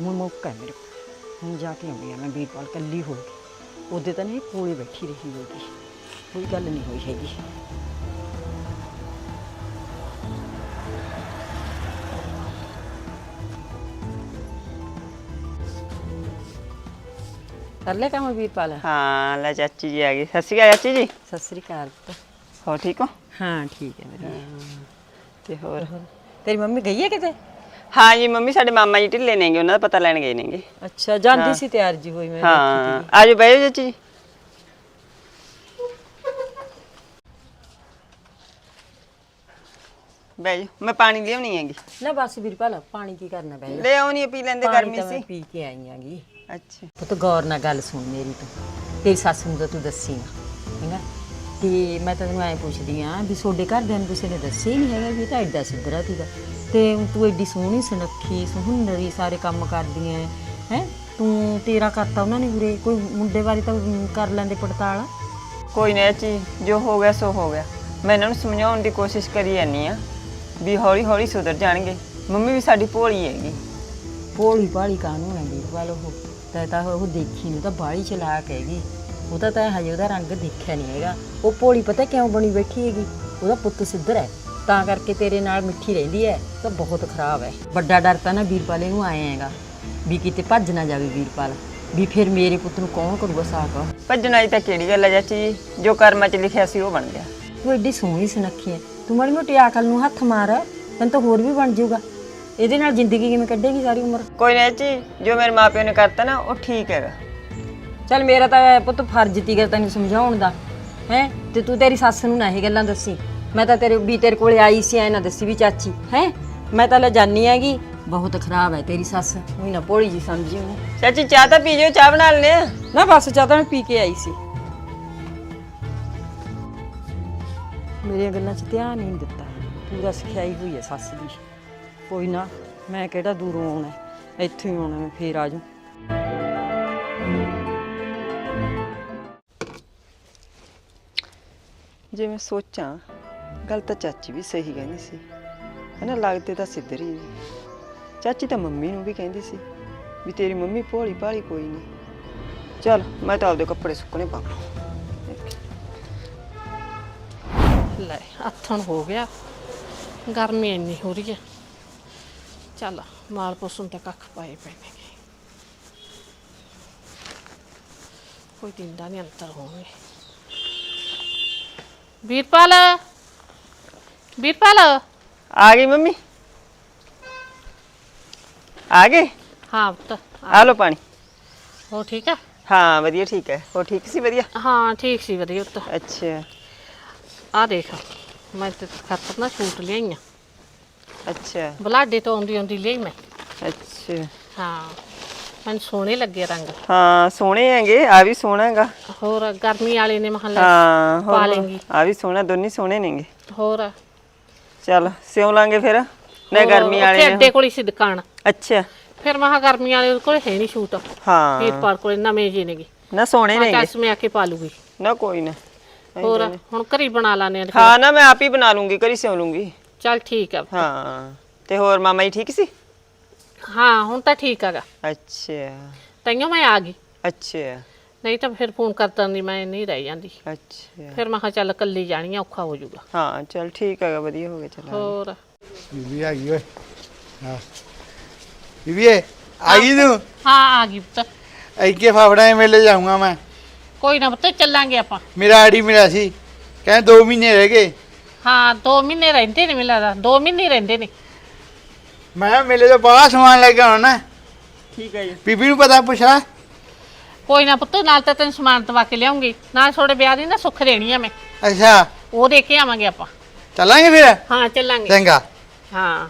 Speaker 2: ਹੁਣ ਮੌਕਾ ਹੈ ਮੇਰੇ ਕੋਲ ਹੁਣ ਜਾ ਕੇ ਆਉਂਦੀ ਆ ਮੈਂ ਵੀਰਪਾਲ ਕੱਲੀ ਹੋ ਕੇ ਉਹਦੇ ਤਾਂ ਨਹੀਂ ਕੋਲੇ ਬੈਠੀ ਰਹੀ ਹੋਗੀ ਕੋਈ ਗੱਲ ਨਹੀਂ ਹੋਈ ਹੈਗੀ ਕਰ ਲੈ ਕੰਮ ਵੀਰਪਾਲ
Speaker 4: ਹਾਂ ਲੈ ਚਾਚੀ ਜੀ ਆ ਗਈ ਸਤਿ ਸ਼੍ਰੀ ਅਕਾਲ ਚਾਚੀ ਜੀ
Speaker 2: ਸਤਿ ਸ੍ਰੀ ਅਕਾਲ ਪੁੱਤ।
Speaker 4: ਹੋ ਠੀਕ ਹੋ
Speaker 2: ਹਾਂ ਠੀਕ ਹੈ ਮੇਰੀ
Speaker 4: ਤੇ ਹੋਰ
Speaker 2: ਤੇਰੀ ਮੰਮੀ ਗਈ ਹੈ ਕਿਤੇ
Speaker 4: ਹਾਂ ਜੀ ਮੰਮੀ ਸਾਡੇ ਮਾਮਾ ਜੀ ਢਿੱਲੇ ਨੇਗੇ ਉਹਨਾਂ ਦਾ ਪਤਾ ਲੈਣ ਗਏ ਨੇਗੇ।
Speaker 2: ਅੱਛਾ ਜਾਂਦੀ ਸੀ ਤਿਆਰ ਜੀ ਹੋਈ ਮੈਂ
Speaker 4: ਹਾਂ ਆਜੋ ਬਹਿ ਜਾਓ ਚਾਚੀ ਜੀ। ਬਹਿ ਜਾਓ ਮੈਂ ਪਾਣੀ ਲਿਆਉਣੀ ਹੈਗੀ।
Speaker 2: ਨਾ ਬਸ ਵੀਰਪਾਲ ਪਾਣੀ ਕੀ ਕਰਨਾ ਪੈ
Speaker 4: ਲੈ ਆਉਣੀ ਪੀ ਲੈਂਦੇ
Speaker 2: ਪਾਣੀ
Speaker 4: ਗਰਮੀ
Speaker 2: ਤਾਂ ਮੈਂ
Speaker 4: ਸੀ।
Speaker 2: ਪੀ ਕੇ ਆਈ ਆਂਗੀ
Speaker 4: ਅੱਛਾ।
Speaker 2: ਪੁੱਤ ਗੌਰ ਨਾਲ ਗੱਲ ਸੁਣ ਮੇਰੀ ਤੂੰ। ਤੇਰੀ ਸੱਸ ਨੂੰ ਤਾਂ ਤੂੰ ਦੱਸੀ ਨਾ ਹੈਗਾ ਤੇ ਮੈਂ ਤਾਂ ਤੈਨੂੰ ਐਂ ਪੁੱਛਦੀ ਆਂ ਵੀ ਤੁਹਾਡੇ ਘਰਦਿਆਂ ਨੂੰ ਕਿਸੇ ਨੇ ਦੱਸਿਆ ਹੀ ਨਹੀਂ ਹੈਗਾ ਵੀ ਇਹ ਤਾਂ ਐਡਾ ਸਿੱਧਰਾ ਸੀਗਾ। ਤੇ ਤੂੰ ਐਡੀ ਸੋਹਣੀ ਸੁਨੱਖੀ ਸੁਹੰਦਰੀ ਸਾਰੇ ਕੰਮ ਕਰਦੀ ਐ ਹੈ? ਤੂੰ ਤੇਰਾ ਕਰਤਾ ਉਹਨਾਂ ਨੇ ਉਰੇ ਕੋਈ ਮੁੰਡੇ ਬਾਰੇ ਤਾਂ ਕਰ ਲੈਂਦੇ ਪੜਤਾਲ?
Speaker 4: ਕੋਈ ਨਾ ਚਾਚੀ ਜੋ ਹੋ ਗਿਆ ਸੋ ਹੋ ਗਿਆ। ਮੈਂ ਇਹਨਾਂ ਨੂੰ ਸਮਝਾਉਣ ਦੀ ਕੋਸ਼ਿਸ਼ ਕਰੀ ਜਾਨੀ ਆ ਵੀ ਹੌਲੀ ਹੌਲੀ ਸੁਧਰ ਜਾਣਗੇ। ਮੰਮੀ ਵੀ ਸਾਡੀ ਭੋਲੀ ਹੈਗੀ।
Speaker 2: ਭੋਲੀ ਭਾਲੀ ਕਾਨੂੰਨ ਹੈ ਵੀਰਪਾਲ ਉਹ? ਤਾਂ ਤਾਂ ਉਹ ਦੇਖੀ ਨੂੰ ਤਾਂ ਬਾਹਲੀ ਚਲਾਕ ਹੈਗੀ। ਉਹਦਾ ਤਾਂ ਹਜੇ ਉਹਦਾ ਰੰਗ ਦੇਖਿਆ ਨਹੀਂ ਹੈਗਾ। ਉਹ ਭੋਲੀ ਪਤਾ ਕਿਉਂ ਬਣੀ ਬੈਠੀ ਹੈਗੀ? ਉਹਦਾ ਪੁੱਤ ਸਿੱਧਰ ਹੈ। ਤਾਂ ਕਰਕੇ ਤੇਰੇ ਨਾਲ ਮਿੱਠੀ ਰਹਿੰਦੀ ਹੈ ਤਾਂ ਬਹੁਤ ਖਰਾਬ ਹੈ ਵੱਡਾ ਡਰ ਤਾਂ ਨਾ ਵੀਰਪਾਲ ਇਹਨੂੰ ਆਏ ਹੈਗਾ ਵੀ ਕਿਤੇ ਭੱਜ ਨਾ ਜਾਵੇ ਵੀਰਪਾਲ ਵੀ ਫਿਰ ਮੇਰੇ ਪੁੱਤ ਨੂੰ ਕੌਣ ਕਰੂਗਾ ਸਾਕ?
Speaker 4: ਭੱਜਣਾ ਹੀ ਤਾਂ ਕਿਹੜੀ ਗੱਲ ਹੈ ਚਾਚੀ ਜੀ? ਜੋ ਕਰਮਾਂ 'ਚ ਲਿਖਿਆ ਸੀ ਉਹ ਬਣ ਗਿਆ।
Speaker 2: ਤੂੰ ਐਡੀ ਸੋਹਣੀ ਸੁਨੱਖੀ ਹੈ ਤੂੰ ਮਾੜੀ ਮੋਟੀ ਅਕਲ ਨੂੰ ਹੱਥ ਮਾਰ ਤੈਨੂੰ ਤਾਂ ਹੋਰ ਵੀ ਬਣ ਜਾਊਗਾ। ਇਹਦੇ ਨਾਲ ਜ਼ਿੰਦਗੀ ਕਿਵੇਂ ਕੱਢੇਗੀ ਸਾਰੀ ਉਮਰ?
Speaker 4: ਕੋਈ ਨਾ ਚਾਚੀ ਜੋ ਮੇਰੇ ਮਾਪਿਆਂ ਨੇ ਕਰਤਾ ਨਾ ਉਹ ਠੀਕ ਹੈਗਾ।
Speaker 2: ਚੱਲ ਮੇਰਾ ਤਾਂ ਪੁੱਤ ਫਰਜ਼ ਤੀਗਾ ਤੈਨੂੰ ਸਮਝਾਉਣ ਦਾ ਹੈ? ਤੇ ਤੂੰ ਤੇਰੀ ਸੱਸ ਨੂੰ ਨਾ ਇਹ ਗੱਲਾਂ ਦੱਸੀ। ਮੈਂ ਤਾਂ ਤੇਰੇ ਵੀ ਤੇਰੇ ਕੋਲੇ ਆਈ ਸੀ ਐ ਨਾ ਦੱਸੀ ਵੀ ਚਾਚੀ ਹੈ? ਮੈਂ ਤਾਂ ਲੈ ਜਾਨੀ ਹੈਗੀ। ਬਹੁਤ ਖਰਾਬ ਹੈ ਤੇਰੀ ਸੱਸ ਉਹੀ ਨਾ ਭੋਲੀ ਜੀ ਸਮਝੀ ਉਹਨੂੰ।
Speaker 4: ਚਾਚੀ ਚਾਹ ਤਾਂ ਪੀ ਜਾਓ ਚਾਹ ਬਣਾ ਲੈਣੇ ਆ।
Speaker 2: ਨਾ ਬਸ ਚਾਹ ਤਾਂ ਮੈਂ ਪੀ ਕੇ ਆਈ ਸੀ। ਮੇਰੀਆਂ ਗੱਲਾਂ 'ਚ ਧਿਆਨ ਹੀ ਨਹੀਂ ਦਿੱਤਾ। ਪੂਰਾ ਸਿਖਾਈ ਹੋਈ ਹੈ ਸੱਸ ਦੀ। ਕੋਈ ਨਾ ਮੈਂ ਕਿਹੜਾ ਦੂਰੋਂ ਆਉਣਾ ਇੱਥੇ ਹੀ ਆਉਣਾ ਮੈਂ ਫੇਰ ਆ ਜਾਊਂ।
Speaker 4: ਜੇ ਮੈਂ ਸੋਚਾਂ ਗੱਲ ਤਾਂ ਚਾਚੀ ਵੀ ਸਹੀ ਕਹਿੰਦੀ ਸੀ। ਹਨਾ, ਲੱਗਦੇ ਤਾਂ ਸਿੱਧਰ ਹੀ ਨੇ। ਚਾਚੀ ਤਾਂ ਮੰਮੀ ਨੂੰ ਵੀ ਕਹਿੰਦੀ ਸੀ ਵੀ ਤੇਰੀ ਮੰਮੀ ਭੋਲੀ ਭਾਲੀ ਕੋਈ ਨਹੀਂ। ਚਲ, ਮੈਂ ਤਾਂ ਆਪਦੇ ਕੱਪੜੇ ਸੁੱਕਣੇ ਪਾਵਾਂ
Speaker 3: ਲੈ ਆਥਣ ਹੋ ਗਿਆ। ਗਰਮੀ ਇੰਨੀ ਹੋ ਰਹੀ ਹੈ। ਚੱਲ ਮਾਲ ਪੋਸਣ ਤਾਂ ਕੱਖ ਪਾਏ ਪੈਣੇ ਨੇ। ਕੋਈ ਦਿੰਦਾ ਨਹੀਂ ਅੰਤਰ ਹੋਣਗੇ। ਵੀਰਪਾਲ! ਵੀਰਪਾਲ
Speaker 4: ਆ ਗਈ ਮੰਮੀ। ਆ ਗਏ?
Speaker 3: ਹਾਂ ਪੁੱਤ
Speaker 4: ਆ ਲਓ ਪਾਣੀ।
Speaker 3: ਹੋ ਠੀਕ ਆ?
Speaker 4: ਹਾਂ ਵਧੀਆ ਠੀਕ ਹੈ। ਉਹ ਠੀਕ ਸੀ ਵਧੀਆ?
Speaker 3: ਹਾਂ ਠੀਕ ਸੀ ਵਧੀਆ ਪੁੱਤ।
Speaker 4: ਅੱਛਾ।
Speaker 3: ਆ ਦੇਖ ਮੈਂ ਤੇ ਖਾਤਰ ਨਾ ਛੂਟ ਲਿਆਈਆਂ।
Speaker 4: ਅੱਛਾ।
Speaker 3: ਬਲਾਡੇ ਤੋਂ ਆਉਂਦੀ ਆਉਂਦੀ ਲਈ ਮੈਂ।
Speaker 4: ਅੱਛਾ।
Speaker 3: ਹਾਂ ਮੈਨੂੰ ਸੋਹਣੇ ਲੱਗੇ ਰੰਗ।
Speaker 4: ਹਾਂ ਸੋਹਣੇ ਹੈਗੇ ਆ ਵੀ ਸੋਹਣਾ ਹੈਗਾ।
Speaker 3: ਹੋਰ ਗਰਮੀ ਵਾਲੇ ਨੇ ਮਹੱਲਾ
Speaker 4: ਹਾਂ
Speaker 3: ਪਾ
Speaker 4: ਹੋਰ
Speaker 3: ਲੇਂਗੀ।
Speaker 4: ਆ ਵੀ ਸੋਹਣਾ ਦੋਨੇ ਸੋਹਣੇ ਨੇਗੇ।
Speaker 3: ਹੋਰ
Speaker 4: ਚਲ ਸਿਉ ਲਾਂਗੇ ਫਿਰ। ਨਾ ਗਰਮੀ ਵਾਲੇ
Speaker 3: ਅੱਡੇ
Speaker 4: ਨੇ
Speaker 3: ਕੋਲ ਹੀ ਸੀ ਦੁਕਾਨ।
Speaker 4: ਅੱਛਾ।
Speaker 3: ਫਿਰ ਮਹਾ ਗਰਮੀ ਵਾਲੇ ਕੋਲ ਹੈ ਨਹੀਂ ਸ਼ੂਟ।
Speaker 4: ਹਾਂ।
Speaker 3: ਵੀਰਪਾਲ ਕੋਲ ਨਵੇਂ ਜੀ ਨੇਗੇ।
Speaker 4: ਨਾ ਸੋਹਣੇ
Speaker 3: ਮੈਂ
Speaker 4: ਨੇਗੇ।
Speaker 3: ਚੱਸ ਮੈਂ ਆ ਕੇ ਪਾ ਲੂਗੀ।
Speaker 4: ਨਾ ਕੋਈ ਨਾ।
Speaker 3: ਹੋਰ ਹੁਣ ਘਰੀ ਬਣਾ ਲਾਨੇ ਆ।
Speaker 4: ਹਾਂ ਨਾ ਮੈਂ ਆਪ ਹੀ ਬਣਾ ਲੂੰਗੀ ਘਰੀ ਸਿਉ ਲੂੰਗੀ।
Speaker 3: ਚੱਲ ਠੀਕ ਆ।
Speaker 4: ਹਾਂ। ਤੇ ਹੋਰ ਮਾਮਾ ਜੀ ਠੀਕ ਸੀ?
Speaker 3: ਹਾਂ ਹੁਣ ਤਾਂ ਠੀਕ ਹੈਗਾ।
Speaker 4: ਅੱਛਾ।
Speaker 3: ਤਈਓ ਮੈਂ ਆ ਗਈ।
Speaker 4: ਅੱਛਾ।
Speaker 3: ਨਹੀਂ ਤਾਂ ਫਿਰ ਫੋਨ ਕਰਤਾ ਨਹੀਂ ਮੈਂ ਨਹੀਂ ਰਹਿ ਜਾਂਦੀ।
Speaker 4: ਅੱਛਾ।
Speaker 3: ਫਿਰ ਮੈਂ ਕਿਹਾ ਚੱਲ ਕੱਲੀ ਜਾਣੀ ਆ ਔਖਾ ਹੋ ਜਾਊਗਾ।
Speaker 4: ਹਾਂ ਚਲ ਠੀਕ ਹੈਗਾ ਵਧੀਆ ਹੋ ਗਿਆ ਚਲ
Speaker 3: ਹੋਰ?
Speaker 1: ਬੀਬੀ ਆ ਗਈ ਓਏ। ਹਾਂ। ਬੀਬੀ ਏ, ਆ ਗਈ ਤੂੰ?
Speaker 3: ਹਾਂ ਆ ਗਈ ਪੁੱਤ।
Speaker 1: ਐਕੇ ਫਾਫੜਾ ਮੇਲੇ ਜਾਊਂਗਾ ਮੈਂ।
Speaker 3: ਕੋਈ ਨਾ ਪੁੱਤ ਚੱਲਾਂਗੇ ਆਪਾਂ।
Speaker 1: ਮੇਰਾ ਆੜੀ ਮਿਲਿਆ ਸੀ। ਕਹਿੰਦੇ 2 ਮਹੀਨੇ ਰਹਿ ਗਏ।
Speaker 3: ਹਾਂ 2 ਮਹੀਨੇ ਰਹਿੰਦੇ ਨੇ ਮੈਨੂੰ ਲੱਗਦਾ 2 ਮਹੀਨੇ ਹੀ ਰਹਿੰਦੇ ਨੇ।
Speaker 1: ਮੈਂ ਕਿਹਾ ਮੇਲੇ ਤੋਂ ਬਾਹਰ ਸਮਾਨ ਲੈ ਕੇ ਆਉਣਾ ਨਾ।
Speaker 4: ਠੀਕ ਹੈ ਜੀ।
Speaker 1: ਬੀਬੀ ਨੂੰ ਪਤਾ ਪੁੱਛਣਾ
Speaker 3: ਕੋਈ ਨਾ ਪੁੱਤ ਨਾਲ ਤਾਂ ਤੈਨੂੰ ਸਮਾਨ ਤਵਾ ਕੇ ਲਿਆਉਂਗੀ। ਨਾਲ ਥੋੜੇ ਵਿਆਹ ਦੀ ਨਾ ਸੁੱਖ ਦੇਣੀ ਆ ਮੈਂ।
Speaker 1: ਅੱਛਾ।
Speaker 3: ਉਹ ਦੇ ਕੇ ਆਵਾਂਗੇ ਆਪਾਂ।
Speaker 1: ਚੱਲਾਂਗੇ ਫਿਰ?
Speaker 3: ਹਾਂ ਚੱਲਾਂਗੇ।
Speaker 1: ਚੰਗਾ।
Speaker 3: ਹਾਂ।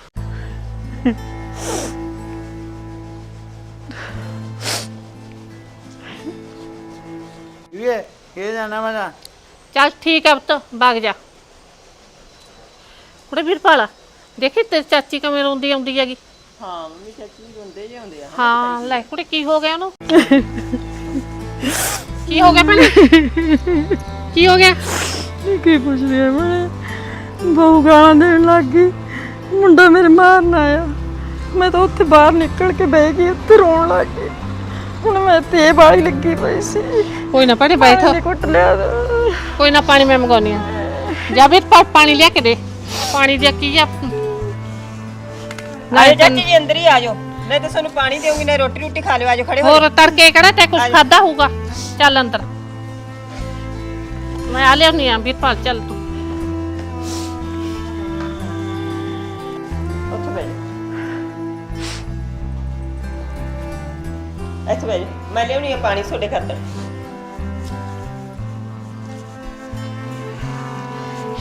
Speaker 1: ਇਹ ਇਹ ਜਾਣਾ ਮੈਂ ਨਾ
Speaker 3: ਚੱਲ ਠੀਕ ਆ ਪੁੱਤ ਬਾਗ ਜਾ। ਕੁੜੇ ਵੀਰਪਾਲ ਦੇਖੀ ਤੇਰੀ ਚਾਚੀ ਕਿਵੇਂ ਰੋਂਦੀ ਆਉਂਦੀ ਹੈਗੀ?
Speaker 4: ਹਾਂ ਮੰਮੀ ਚਾਚੀ ਰੋਂਦੇ ਜੇ ਆ।
Speaker 3: ਹਾਂ ਲੈ ਕੁੜੀ ਕੀ ਹੋ ਗਿਆ ਉਹਨੂੰ? ਕੀ ਹੋ ਗਿਆ ਭੈਣੇ? ਕੀ ਹੋ ਗਿਆ?
Speaker 2: ਕੀ ਪੁੱਛਦੀ ਐ ਮੈਂ ਬਹੂ ਗਾਲਾਂ ਦੇਣ ਲੱਗ ਗਈ। ਮੁੰਡਾ ਮੇਰੇ ਮਾਰਨ ਆਇਆ। ਮੈਂ ਤਾਂ ਉੱਥੇ ਬਾਹਰ ਨਿਕਲ ਕੇ ਬਹਿ ਗਈ ਉੱਥੇ ਰੋਣ ਲੱਗ ਗਈ। ਹੁਣ ਮੈਂ ਤੇ ਬਾਲੀ ਲੱਗੀ ਪਈ ਸੀ।
Speaker 3: ਕੋਈ ਨਾ ਭੈਣੇ ਬੈਠ।
Speaker 2: ਕੁੱਟ ਲਿਆ
Speaker 3: ਕੋਈ ਨਾ ਪਾਣੀ ਮੈਂ ਮੰਗਾਉਣੀ ਆ ਜਾ ਵੀਰਪਾਲ ਪਾਣੀ ਲਿਆ ਕੇ ਦੇ। ਪਾਣੀ ਦੀ ਕੀ ਆ?
Speaker 4: ਆਜੋ ਚਾਚੀ ਜੀ ਅੰਦਰ ਹੀ ਆਜੋ। ਮੈਂ ਤਾਂ ਤੁਹਾਨੂੰ ਪਾਣੀ ਨਾ ਰੋਟੀ ਰੋਟੀ ਖਾ ਲਿਓ ਆਜੋ ਖੜੇ ਹੋ
Speaker 3: ਹੋਰ ਤੜਕੇ ਕਿਹੜਾ ਤੇ ਕੁਝ ਖਾਦਾ ਹੋਊਗਾ? ਚੱਲ ਅੰਦਰ। ਮੈਂ ਆ ਲਿਆਉਣੀ ਆ ਵੀਰਪਾਲ ਚੱਲ ਤੂੰ।
Speaker 4: ਉੱਥੇ ਇੱਥੇ ਮੈਂ ਲਿਆਉਣੀ ਆ ਪਾਣੀ ਤੁਹਾਡੇ ਖਾਤਰ।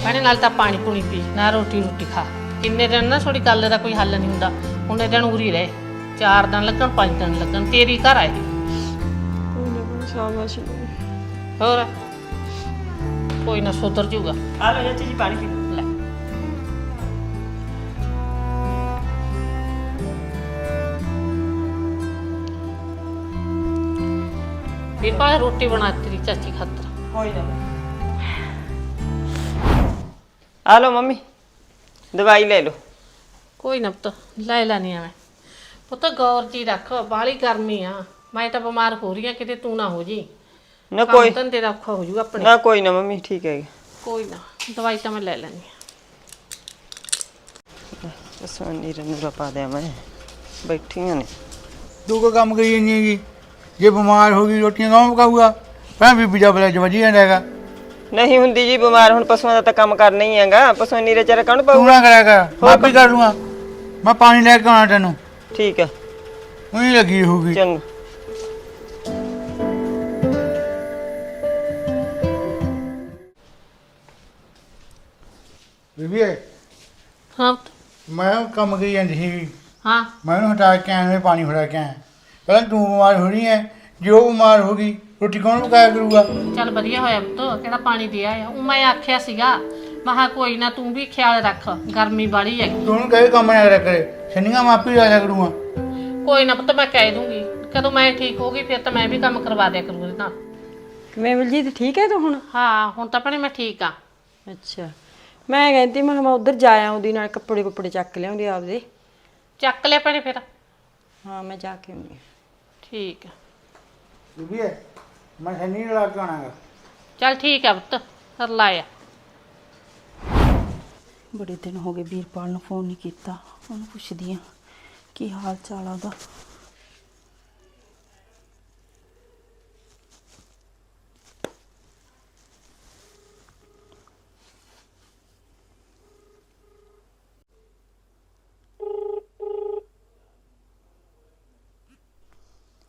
Speaker 3: ਭੈਣੇ ਨਾਲ ਤਾਂ ਪਾਣੀ ਪੂਣੀ ਪੀ ਨਾ ਰੋਟੀ ਰੋਟੀ ਖਾ। ਕਿੰਨੇ ਦਿਨ ਨਾ ਥੋੜੀ ਗੱਲ ਦਾ ਕੋਈ ਹੱਲ ਨਹੀਂ ਹੁੰਦਾ। ਹੁਣ ਇਹ ਦਿਨ ਉਰੀ ਰਹੇ। ਚਾਰ ਦਿਨ ਲੱਗਣ ਪੰਜ ਦਿਨ ਲੱਗਣ ਤੇਰੀ ਘਰ ਆਏ
Speaker 2: ਸ਼ਾਬਾਸ਼
Speaker 3: ਹੋਰ? ਕੋਈ ਨਾ ਸੁਧਰ ਜੂਗਾ।
Speaker 4: ਆ ਚਾਚੀ ਜੀ ਪਾਣੀ ਪੀ ਲਓ।
Speaker 3: ਲੈ ਵੀਰਪਾਲ ਰੋਟੀ ਬਣਾ ਤੇਰੀ ਚਾਚੀ ਖਾਤਰ।
Speaker 4: ਹੋਈ ਨਾ। ਆ ਮੰਮੀ ਦਵਾਈ ਲੈ ਲਓ।
Speaker 3: ਕੋਈ ਨਾ ਪੁੱਤ ਲੈ ਲੈਣੀ ਆ ਮੈਂ। ਪੁੱਤ ਗੌਰ ਜੀ ਰੱਖ ਬਾਹਲੀ ਗਰਮੀ ਆ। ਮੈਂ ਤਾਂ ਬਿਮਾਰ ਹੋ ਰਹੀ ਆ ਕਿਤੇ ਤੂੰ ਨਾ ਹੋ ਜੀ।
Speaker 4: ਨਾ ਕੋਈ
Speaker 3: ਧੰਦੇ ਦਾ ਔਖਾ ਹੋ ਜੂਗਾ ਆਪਣੇ।
Speaker 4: ਨਾ ਕੋਈ ਨਾ ਮੰਮੀ ਠੀਕ ਹੈ
Speaker 3: ਕੋਈ ਨਾ ਦਵਾਈ ਤਾਂ ਮੈਂ ਲੈ ਲੈਣੀ ਆ।
Speaker 4: ਸੋਨੀ ਰਨੂਰਾ ਪਾ ਦਿਆਂ ਮੈਂ। ਬੈਠੀਆਂ ਨੇ।
Speaker 1: ਤੂੰ ਕੋ ਕੰਮ ਕਰੀ ਜਾਂਦੀ ਹੈਗੀ? ਜੇ ਬਿਮਾਰ ਹੋ ਗਈ ਰੋਟੀਆਂ ਕੌਣ ਪਕਾਊਗਾ? ਭੈਣ ਬੀਬੀ ਦਾ ਬਲੇ ਵੱਜੀ ਜਾਂਦਾ ਹੈਗਾ।
Speaker 4: ਨਹੀਂ ਹੁੰਦੀ ਜੀ ਬਿਮਾਰ ਹੁਣ ਪਸ਼ੂਆਂ ਦਾ ਤਾਂ ਕੰਮ ਕਰਨਾ ਹੀ ਹੈਗਾ। ਪਸ਼ੂ ਨੀਰੇ ਚਾਰਾ ਕੌਣ
Speaker 1: ਤੂੰ
Speaker 4: ਪਾਊ
Speaker 1: ਨਾ ਕਰਿਆ ਕਰ ਮੈਂ ਆਪੇ ਕਰ ਲੂੰਗਾ। ਮੈਂ ਪਾਣੀ ਲੈ ਕੇ ਆਉਣਾ ਤੈਨੂੰ।
Speaker 4: ਠੀਕ ਹੈ
Speaker 1: ਉਹੀ ਲੱਗੀ ਹੋਊਗੀ।
Speaker 4: ਚੰਗਾ।
Speaker 1: ਬੀਬੀ
Speaker 3: ਹਾਂ। ਪੁੱਤ,
Speaker 1: ਮੈਂ ਕੰਮ ਕਰੀ ਜਾਂਦੀ ਸੀ।
Speaker 3: ਹਾਂ।
Speaker 1: ਮੈਂ ਉਹਨੂੰ ਹਟਾ ਕੇ ਆਇਆ ਮੈਂ ਪਾਣੀ ਫੜਾ ਕੇ ਆਇਆ। ਪਹਿਲਾਂ ਤੂੰ ਬਿਮਾਰ ਹੋ ਰਹੀ ਹੈ ਜੇ ਉਹ ਬਿਮਾਰ ਹੋ ਗਈ ਰੋਟੀ ਕੌਣ ਪਕਾਇਆ ਕਰੂਗਾ?
Speaker 3: ਚੱਲ ਵਧੀਆ ਹੋਇਆ ਪੁੱਤ ਕਿਹੜਾ ਪਾਣੀ ਦੇ ਆਇਆ। ਉਹ ਮੈਂ ਆਖਿਆ ਸੀਗਾ ਮਹਾ ਕੋਈ ਨਾ ਤੂੰ ਵੀ ਖਿਆਲ ਰੱਖ ਗਰਮੀ ਬਾੜੀ ਹੈਗੀ।
Speaker 1: ਤੂੰ ਕਹੇ ਕੰਮ ਨਾ ਕਰਿਆ ਕਰੇ? ਸ਼ਨੀਆਂ ਮਾਪੀ ਆ ਜਾ ਕਰੂੰਗਾ।
Speaker 3: ਕੋਈ ਨਾ ਪੁੱਤ ਮੈਂ ਕਹਿ ਦੂੰਗੀ ਕਦੋਂ ਮੈਂ ਠੀਕ ਹੋ ਗਈ ਫਿਰ ਤਾਂ ਮੈਂ ਵੀ ਕੰਮ ਕਰਵਾ ਦਿਆ ਕਰੂੰਗੀ ਨਾ
Speaker 2: ਕਿਵੇਂ ਬਲਜੀਤ ਠੀਕ ਹੈ ਤੂੰ ਹੁਣ?
Speaker 3: ਹਾਂ ਹੁਣ ਤਾਂ ਭੈਣੇ ਮੈਂ ਠੀਕ ਆ
Speaker 2: ਅੱਛਾ ਮੈਂ ਕਹਿੰਦੀ ਮੈਂ ਮੈਂ ਉਧਰ ਜਾਇਆ ਉਹਦੀ ਨਾਲ ਕੱਪੜੇ ਕੁੱਪੜੇ ਚੱਕ ਲਿਆਉਂਦੀ ਆਪਦੇ।
Speaker 3: ਚੱਕ ਲਿਆ ਭੈਣੇ ਫਿਰ।
Speaker 2: ਹਾਂ ਮੈਂ ਜਾ ਕੇ ਆਉਂਦੀ ਹਾਂ।
Speaker 3: ਠੀਕ ਆ
Speaker 1: ਬੀਬੀ ਮੈਂ ਸ਼ਨੀ ਨੂੰ ਲਾ ਕੇ
Speaker 3: ਚੱਲ ਠੀਕ ਆ ਪੁੱਤ ਕਰ ਲਾਇਆ।
Speaker 6: ਬੜੇ ਦਿਨ ਹੋ ਗਏ ਵੀਰਪਾਲ ਨੂੰ ਫੋਨ ਨਹੀਂ ਕੀਤਾ। ਉਹਨੂੰ ਪੁੱਛਦੀ ਆ ਕੀ ਹਾਲ ਚਾਲ ਆ ਉਹਦਾ?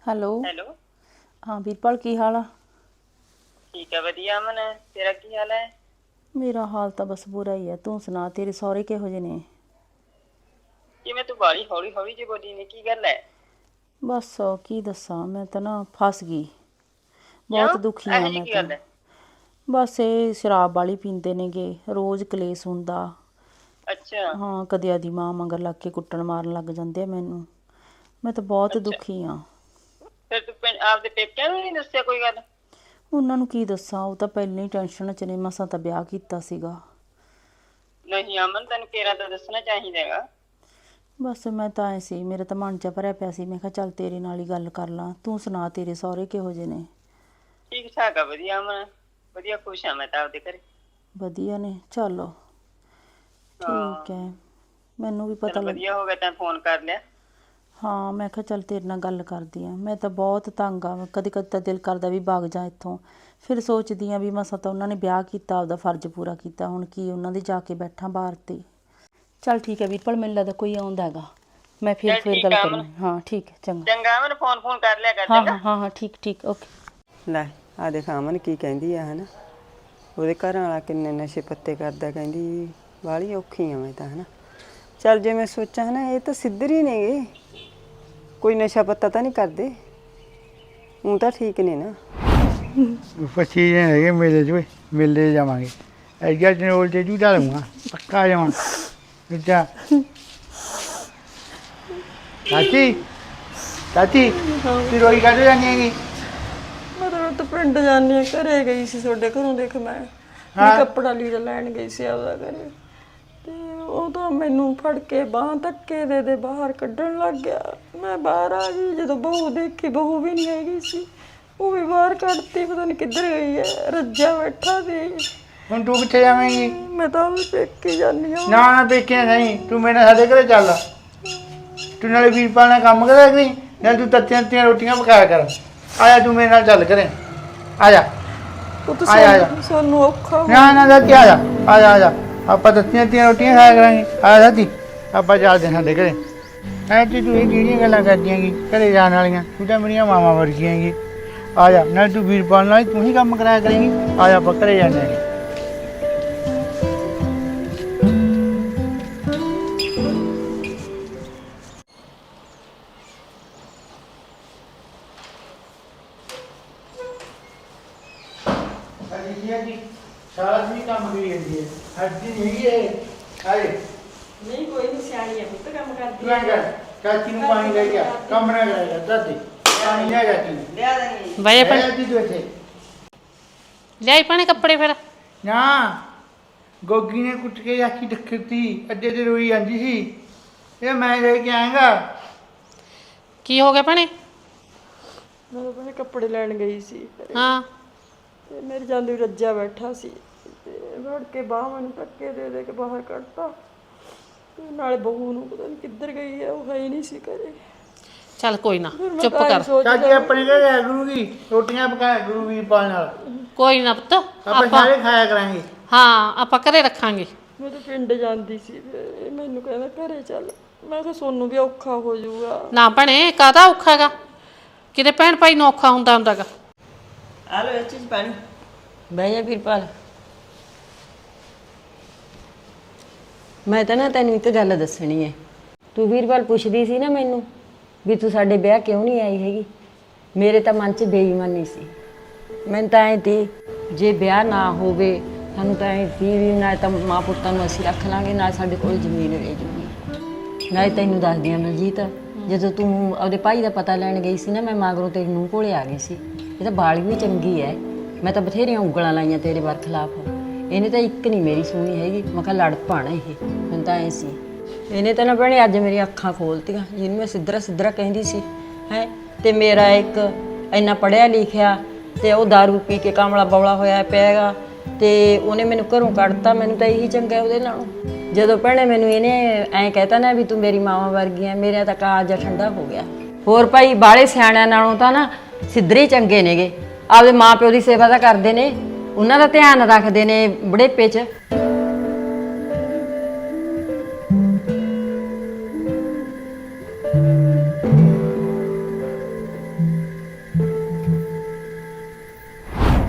Speaker 6: ਹੈਲੋ।
Speaker 4: ਹੈਲੋ।
Speaker 6: ਹਾਂ ਵੀਰਪਾਲ ਕੀ ਹਾਲ ਆ?
Speaker 4: ਠੀਕ ਹੈ ਵਧੀਆ ਅਮਨ। ਤੇਰਾ ਕੀ ਹਾਲ ਹੈ?
Speaker 6: ਮੇਰਾ ਹਾਲ ਤਾਂ ਬਸ ਬੁਰਾ ਹੀ ਆ ਤੂੰ ਸੁਣਾ ਤੇਰੇ ਸਹੁਰੇ ਕਿਹੋ ਜਿਹੇ ਨੇ?
Speaker 4: ਕਿਵੇਂ ਤੂੰ ਬਾਲੀ ਹੌਲੀ ਹੌਲੀ ਜਿਹੀ ਬੋਲੀ ਨੇ? ਕੀ ਗੱਲ ਹੈ?
Speaker 6: ਬਸ ਕੀ ਦੱਸਾਂ ਮੈਂ ਤਾਂ ਨਾ ਫਸ ਗਈ। ਬਹੁਤ ਦੁਖੀ
Speaker 4: ਜਿਹੀ
Speaker 6: ਮੈਂ ਤਾਂ।
Speaker 4: ਹੈ?
Speaker 6: ਬਸ ਇਹ ਸ਼ਰਾਬ ਵਾਲੀ ਪੀਂਦੇ ਨੇਗੇ ਰੋਜ਼ ਕਲੇਸ਼ ਹੁੰਦਾ।
Speaker 4: ਅੱਛਾ।
Speaker 6: ਹਾਂ ਕਦੇ ਆਦੀ ਮਾਂ ਮਗਰ ਲੱਗ ਕੇ ਕੁੱਟਣ ਮਾਰਨ ਲੱਗ ਜਾਂਦੇ ਆ ਮੈਨੂੰ। ਮੈਂ ਤਾਂ ਬਹੁਤ ਦੁਖੀ ਆ
Speaker 4: ਫਿਰ ਤੂੰ ਆਪਦੇ ਪੇਕਿਆਂ ਨੂੰ ਨਹੀਂ ਦੱਸਿਆ ਕੋਈ ਗੱਲ?
Speaker 6: ਉਹਨਾਂ ਨੂੰ ਕੀ ਦੱਸਾਂ ਉਹ ਤਾਂ ਪਹਿਲਾਂ ਹੀ ਟੈਨਸ਼ਨ ਚ ਨੇ ਮਸਾਂ ਤਾਂ ਵਿਆਹ ਕੀਤਾ ਸੀਗਾ।
Speaker 4: ਨਹੀਂ ਅਮਨ ਤੈਨੂੰ ਕਿਹੜਾ ਤਾਂ ਦੱਸਣਾ ਚਾਹੀਦਾ ਹੈਗਾ।
Speaker 6: ਬਸ ਮੈਂ ਤਾਂ ਐ ਸੀ ਮੇਰੇ ਤਾਂ ਮਨ ਚ ਭਰਿਆ ਪਿਆ ਸੀ ਮੈਂ ਕਿਹਾ ਚੱਲ ਤੇਰੇ ਨਾਲ ਹੀ ਗੱਲ ਕਰ ਲਾਂ ਤੂੰ ਸੁਣਾ ਤੇਰੇ ਸਹੁਰੇ ਕਿਹੋ ਜਿਹੇ ਨੇ?
Speaker 4: ਠੀਕ ਠਾਕ ਆ ਵਧੀਆ ਅਮਨ ਵਧੀਆ ਖੁਸ਼ ਆ ਮੈਂ ਤਾਂ ਆਪਦੇ ਘਰੇ।
Speaker 6: ਵਧੀਆ ਨੇ ਚਲੋ। ਠੀਕ ਹੈ ਮੈਨੂੰ ਵੀ ਪਤਾ
Speaker 4: ਚਲ
Speaker 6: ਲੱਗ
Speaker 4: ਵਧੀਆ ਹੋ ਗਿਆ ਤੈਂ ਫੋਨ ਕਰ ਲਿਆ।
Speaker 6: ਹਾਂ ਮੈਂ ਕਿਹਾ ਚੱਲ ਤੇਰੇ ਨਾਲ ਗੱਲ ਕਰਦੀ ਆ। ਮੈਂ ਤਾਂ ਬਹੁਤ ਤੰਗ ਆ। ਕਦੇ ਕਦੇ ਤਾਂ ਦਿਲ ਕਰਦਾ ਵੀ ਭੱਗ ਜਾ ਇੱਥੋਂ। ਫਿਰ ਸੋਚਦੀ ਆ ਵੀ ਮਸਾਂ ਤਾਂ ਉਹਨਾਂ ਨੇ ਵਿਆਹ ਕੀਤਾ ਆਪਦਾ ਫਰਜ਼ ਪੂਰਾ ਕੀਤਾ। ਹੁਣ ਕੀ ਉਹਨਾਂ ਦੇ ਜਾ ਕੇ ਬੈਠਾ ਬਾਹਰ ਤੇ। ਚੱਲ ਠੀਕ ਹੈ ਵੀਰਪਾਲ ਮੈਨੂੰ ਲੱਗਦਾ ਕੋਈ ਆਉਂਦਾ ਹੈਗਾ। ਮੈਂ ਫਿਰ
Speaker 4: ਚੱਲ
Speaker 6: ਫਿਰ
Speaker 4: ਠੀਕ
Speaker 6: ਗੱਲ
Speaker 4: ਆ,
Speaker 6: ਹਾਂ ਠੀਕ ਹੈ ਚੰਗਾ।
Speaker 4: ਚੰਗਾ ਅਮਨ ਫੋਨ ਫੋਨ ਕਰ ਲਿਆ ਕਰ
Speaker 6: ਹਾਂ ਹਾਂ ਹਾਂ ਹਾਂ ਠੀਕ ਠੀਕ ਓਕੇ।
Speaker 4: ਲੈ ਆ ਦੇਖ ਅਮਨ ਕੀ ਕਹਿੰਦੀ ਆ ਹਨਾ। ਉਹਦੇ ਘਰ ਵਾਲਾ ਕਿੰਨੇ ਨਸ਼ੇ ਪੱਤੇ ਕਰਦਾ ਕਹਿੰਦੀ ਬਾਹਲੀ ਔਖੀ ਆ ਮੈਂ ਤਾਂ ਹਨਾ। ਚੱਲ ਜੇ ਮੈਂ ਸੋਚਾਂ ਹਨਾ ਇਹ ਤਾਂ ਸਿੱਧਰ ਹੀ ਨੇਗੇ। ਕੋਈ ਨਸ਼ਾ ਪੱਤਾ ਤਾਂ ਨਹੀਂ ਕਰਦੇ ਉਹ ਤਾਂ ਠੀਕ ਨੇ ਨਾ
Speaker 1: ਪੱਚੀ ਜਣੇ ਹੈਗੇ ਮੇਲੇ 'ਚ ਓਏ ਮੇਲੇ 'ਚ ਜਾਵਾਂਗੇ ਐਗਾ ਜਨੋਲ ਤੇ ਜੂਦਾ ਲਵਾਂਗਾ ਪੱਕਾ ਜਾਵਾਂ ਅੱਛਾ ਚਾਚੀ ਚਾਚੀ ਤੂੰ ਰੋਈ ਕਾਹਦੇ ਜਾਣੀ ਹੈਗੀ
Speaker 7: ਮੈਂ ਤਾਂ ਤਾਂ ਪਿੰਡ ਜਾਂਦੀ ਹਾਂ ਘਰੇ ਗਈ ਸੀ ਤੁਹਾਡੇ ਘਰੋਂ ਦੇਖ ਮੈਂ ਮੈਂ ਕੱਪੜਾ ਲੀੜਾ ਲੈਣ ਗਈ ਸੀ ਆਪਦਾ ਘਰੇ ਤੇ ਉਹ ਤਾਂ ਮੈਨੂੰ ਫੜ ਕੇ ਬਾਹ ਧੱਕੇ ਦੇ ਦੇ ਬਾਹਰ ਕੱਢਣ ਲੱਗ ਗਿਆ। ਮੈਂ ਬਾਹਰ ਆ ਗਈ ਜਦੋਂ ਬਹੂ ਦੇਖੀ ਬਹੂ ਵੀ ਨਹੀਂ ਹੈਗੀ ਸੀ। ਉਹ ਵੀ ਬਾਹਰ ਕੱਢਤੀ ਪਤਾ ਨਹੀਂ ਕਿੱਧਰ ਗਈ ਹੈ ਰੱਜਾ ਬੈਠਾ ਸੀ।
Speaker 1: ਹੁਣ ਤੂੰ ਕਿੱਥੇ ਜਾਵੇਂਗੀ?
Speaker 7: ਮੈਂ ਤਾਂ ਵੀ ਪੇਕੇ ਜਾਂਦੀ ਹਾਂ।
Speaker 1: ਨਾ ਨਾ ਪੇਕੇ ਨਹੀਂ। ਤੂੰ ਮੇਰੇ ਨਾਲ ਸਾਡੇ ਘਰੇ ਚੱਲ। ਤੂੰ ਨਾਲੇ ਵੀਰਪਾਲ ਨਾਲ ਕੰਮ ਕਰਿਆ ਕਰੀ ਨਾਲ ਤੂੰ ਤੱਤੀਆਂ ਤੱਤੀਆਂ ਰੋਟੀਆਂ ਪਕਾਇਆ ਕਰ। ਆਇਆ ਤੂੰ ਮੇਰੇ ਨਾਲ ਚੱਲ ਕਰੇ ਆ ਜਾ
Speaker 7: ਉਹ ਤਾਂ
Speaker 1: ਆਇਆ, ਆਇਆ।
Speaker 7: ਸਾਨੂੰ- ਸਾਨੂੰ ਔਖਾ
Speaker 1: ਨਾ ਨਾ ਜਾ ਆ ਜਾ ਆ ਜਾ ਆਪਾਂ ਤੱਤੀਆਂ ਤੱਤੀਆਂ ਰੋਟੀਆਂ ਖਾਇਆ ਕਰਾਂਗੇ ਆ ਜਾ ਦਾਦੀ ਆਪਾਂ ਚੱਲਦੇ ਹਾਂ ਸਾਡੇ ਘਰੇ। ਐ ਤੇ ਤੂੰ ਇਹ ਕਿਹੜੀਆਂ ਗੱਲਾਂ ਕਰਦੀਆਂ ਗੀ ਘਰੇ ਜਾਣ ਵਾਲੀਆਂ, ਤੂੰ ਤਾਂ ਮੇਰੀਆਂ ਮਾਵਾਂ ਵਰਗੀਆਂ ਗੀ ਆ ਜਾ, ਨਾਲ ਤੂੰ ਵੀਰਪਾਲ ਨਾਲ ਤੂੰ ਹੀ ਕੰਮ ਕਰਾਇਆ ਕਰੇਂਗੀ, ਆ ਜਾ ਆਪਾਂ ਘਰੇ ਜਾਂਦੇ ਹਾਂ।
Speaker 3: ਕੱਪੜੇ ਫਿਰ।
Speaker 1: ਨਾ ਗੋਗੀ ਨੇ ਕੁੱਟ ਕੇ ਡੱਕਤੀ ਅੱਡੇ ਤੇ ਰੋਈ ਜਾਂਦੀ ਸੀ। ਇਹ ਮੈਂ ਲੈ ਕੇ ਆਏਗਾ।
Speaker 3: ਕੀ ਹੋ ਗਿਆ ਭੈਣੇ
Speaker 7: ਮੈਂ ਤਾਂ ਆਪਣੇ ਕੱਪੜੇ ਲੈਣ ਗਈ ਸੀ।
Speaker 3: ਹਾਂ।
Speaker 7: ਤੇ ਮੇਰੇ ਜਾਂਦੇ ਵੀ ਰੱਜਾ ਬੈਠਾ ਸੀ। ਤੇ ਵੜ ਕੇ ਬਾਹ ਮੈਨੂੰ ਧੱਕੇ ਦੇ ਦੇ ਕੇ ਬਾਹਰ ਕੱਢਤਾ। ਤੇ ਨਾਲੇ ਬਹੂ ਨੂੰ ਪਤਾ ਨਹੀਂ ਕਿੱਧਰ ਗਈ ਹੈ ਉਹ ਹੈ ਹੀ ਨਹੀਂ ਸੀ ਘਰੇ।
Speaker 3: ਚੱਲ ਕੋਈ ਨਾ
Speaker 7: ਫਿਰ ਮੈਂ
Speaker 3: ਚੁੱਪ ਕਰ।
Speaker 7: ਸੋਚ
Speaker 1: ਚਾਚੀ ਆਪਣੇ ਘਰੇ ਆਇਆ ਕਰੂਗੀ ਰੋਟੀਆਂ ਪਕਾਇਆ ਕਰੂ ਵੀਰਪਾਲ ਨਾਲ।
Speaker 3: ਕੋਈ ਨਾ ਪੁੱਤ
Speaker 1: ਆਪਾਂ
Speaker 3: ਆਪਾਂ
Speaker 1: ਸਾਰੇ ਖਾਇਆ ਕਰਾਂਗੇ।
Speaker 3: ਹਾਂ ਆਪਾਂ ਘਰੇ ਰੱਖਾਂਗੇ।
Speaker 7: ਮੈਂ ਤਾਂ ਪਿੰਡ ਜਾਂਦੀ ਸੀ ਫਿਰ ਇਹ ਮੈਨੂੰ ਕਹਿੰਦਾ ਘਰੇ ਚੱਲ। ਮੈਂ ਕਿਹਾ ਸੋਨੂੰ ਵੀ ਔਖਾ ਹੋ ਜਾਊਗਾ।
Speaker 3: ਨਾ ਭੈਣੇ ਕਾਹਦਾ ਔਖਾਗਾ ਕਿਤੇ ਭੈਣ ਭਾਈ ਨੂੰ ਔਖਾ ਹੁੰਦਾ ਹੁੰਦਾਗਾ।
Speaker 4: ਆ ਲੋ ਇਹ ਚੀਜ਼ ਪਾਣੀ।
Speaker 2: ਬਹਿ ਜਾ ਵੀਰਪਾਲ। ਮੈਂ ਤਾਂ ਨਾ ਤੈਨੂੰ ਇੱਕ ਗੱਲ ਦੱਸਣੀ ਹੈ ਤੂੰ ਵੀਰਵਾਲ ਪੁੱਛਦੀ ਸੀ ਨਾ ਮੈਨੂੰ ਵੀ ਤੂੰ ਸਾਡੇ ਵਿਆਹ ਕਿਉਂ ਨਹੀਂ ਆਈ ਹੈਗੀ? ਮੇਰੇ ਤਾਂ ਮਨ 'ਚ ਬੇਈਮਾਨੀ ਸੀ। ਮੈਂ ਤਾਂ ਐ ਤੀ ਜੇ ਵਿਆਹ ਨਾ ਹੋਵੇ, ਸਾਨੂੰ ਤਾਂ ਐ ਤੀ ਵੀ ਨਾ ਤਾਂ ਮਾਂ ਪੁੱਤਾਂ ਨੂੰ ਅਸੀਂ ਰੱਖ ਲਾਂਗੇ, ਨਾ ਸਾਡੇ ਕੋਲ ਜ਼ਮੀਨ ਰਹਿ ਜੂਗੀ। ਨਾਲੇ ਤੈਨੂੰ ਦੱਸਦੀ ਆ ਮਲਜੀਤ ਜਦੋਂ ਤੂੰ ਆਪਦੇ ਭਾਈ ਦਾ ਪਤਾ ਲੈਣ ਗਈ ਸੀ ਨਾ, ਮੈਂ ਮਗਰੋਂ ਤੇਰੇ ਨੂੰ ਕੋਲੇ ਆ ਗਈ ਸੀ। ਇਹ ਤਾਂ ਬਾਲ ਵੀ ਚੰਗੀ ਐ। ਮੈਂ ਤਾਂ ਬਥੇਰੀਆਂ ਉਂਗਲਾਂ ਲਾਈਆਂ ਤੇਰੇ ਵਰ ਖਿਲਾਫ ਇਹਨੇ ਤਾਂ ਇੱਕ ਨਹੀਂ ਮੇਰੀ ਸੁਣੀ ਹੈਗੀ। ਮੈਂ ਕਿਹਾ ਲੜ ਪਾਣਾ ਇਹ। ਮੈਨੂੰ ਤਾਂ ਐ ਸੀ। ਇਹਨੇ ਤਾਂ ਨਾ ਭੈਣੇ ਅੱਜ ਮੇਰੀਆਂ ਅੱਖਾਂ ਖੋਲਤੀਆਂ। ਜਿਹਨੂੰ ਮੈਂ ਸਿੱਧਰਾ ਸਿੱਧਰਾ ਕਹਿੰਦੀ ਸੀ। ਹੈ? ਤੇ ਮੇਰਾ ਇੱਕ ਇੰਨਾ ਪੜਿਆ ਲਿਖਿਆ ਤੇ ਉਹ दारू ਪੀ ਕੇ ਕਾਮਲਾ ਬੌਲਾ ਹੋਇਆ ਪਿਆਗਾ। ਤੇ ਉਹਨੇ ਮੈਨੂੰ ਘਰੋਂ ਕੱਢਤਾ। ਮੈਨੂੰ ਤਾਂ ਇਹੀ ਚੰਗਾ ਉਹਦੇ ਨਾਲੋਂ। ਜਦੋਂ ਭੈਣੇ ਮੈਨੂੰ ਇਹਨੇ ਐਂ ਕਹਿਤਾ ਨਾ ਵੀ ਤੂੰ ਮੇਰੀ ਮਾਵਾਂ ਵਰਗੀ ਐ, ਮੇਰਾ ਤਾਂ ਕਾਲਜਾ ਠੰਡਾ ਹੋ ਗਿਆ। ਹੋਰ ਭਾਈ ਬਾਲੇ ਸਿਆਣਿਆਂ ਨਾਲੋਂ ਤਾਂ ਨਾ ਸਿੱਧਰੇ ਚੰਗੇ ਨੇਗੇ। ਆਪਦੇ ਮਾਪਿਓ ਦੀ ਸੇਵਾ ਤਾਂ ਕਰਦੇ ਨੇ। ਉਹਨਾਂ ਦਾ ਧਿਆਨ ਰੱਖਦੇ ਨੇ ਬੁਢੇਪੇ 'ਚ।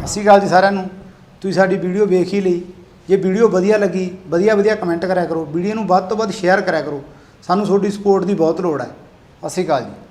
Speaker 1: ਅਸੀਂ ਗੱਲ ਜੀ ਸਾਰਿਆਂ ਨੂੰ। ਤੁਸੀਂ ਸਾਡੀ ਵੀਡੀਓ ਵੇਖ ਹੀ ਲਈ। ਜੇ ਵੀਡੀਓ ਵਧੀਆ ਲੱਗੀ, ਵਧੀਆ ਵਧੀਆ ਕਮੈਂਟ ਕਰਿਆ ਕਰੋ। ਵੀਡੀਓ ਨੂੰ ਵੱਧ ਤੋਂ ਵੱਧ ਸ਼ੇਅਰ ਕਰਿਆ ਕਰੋ। ਸਾਨੂੰ ਤੁਹਾਡੀ ਸਪੋਰਟ ਦੀ ਬਹੁਤ ਲੋੜ ਹੈ। ਅਸੀਂ ਅਕਾਲ ਜੀ।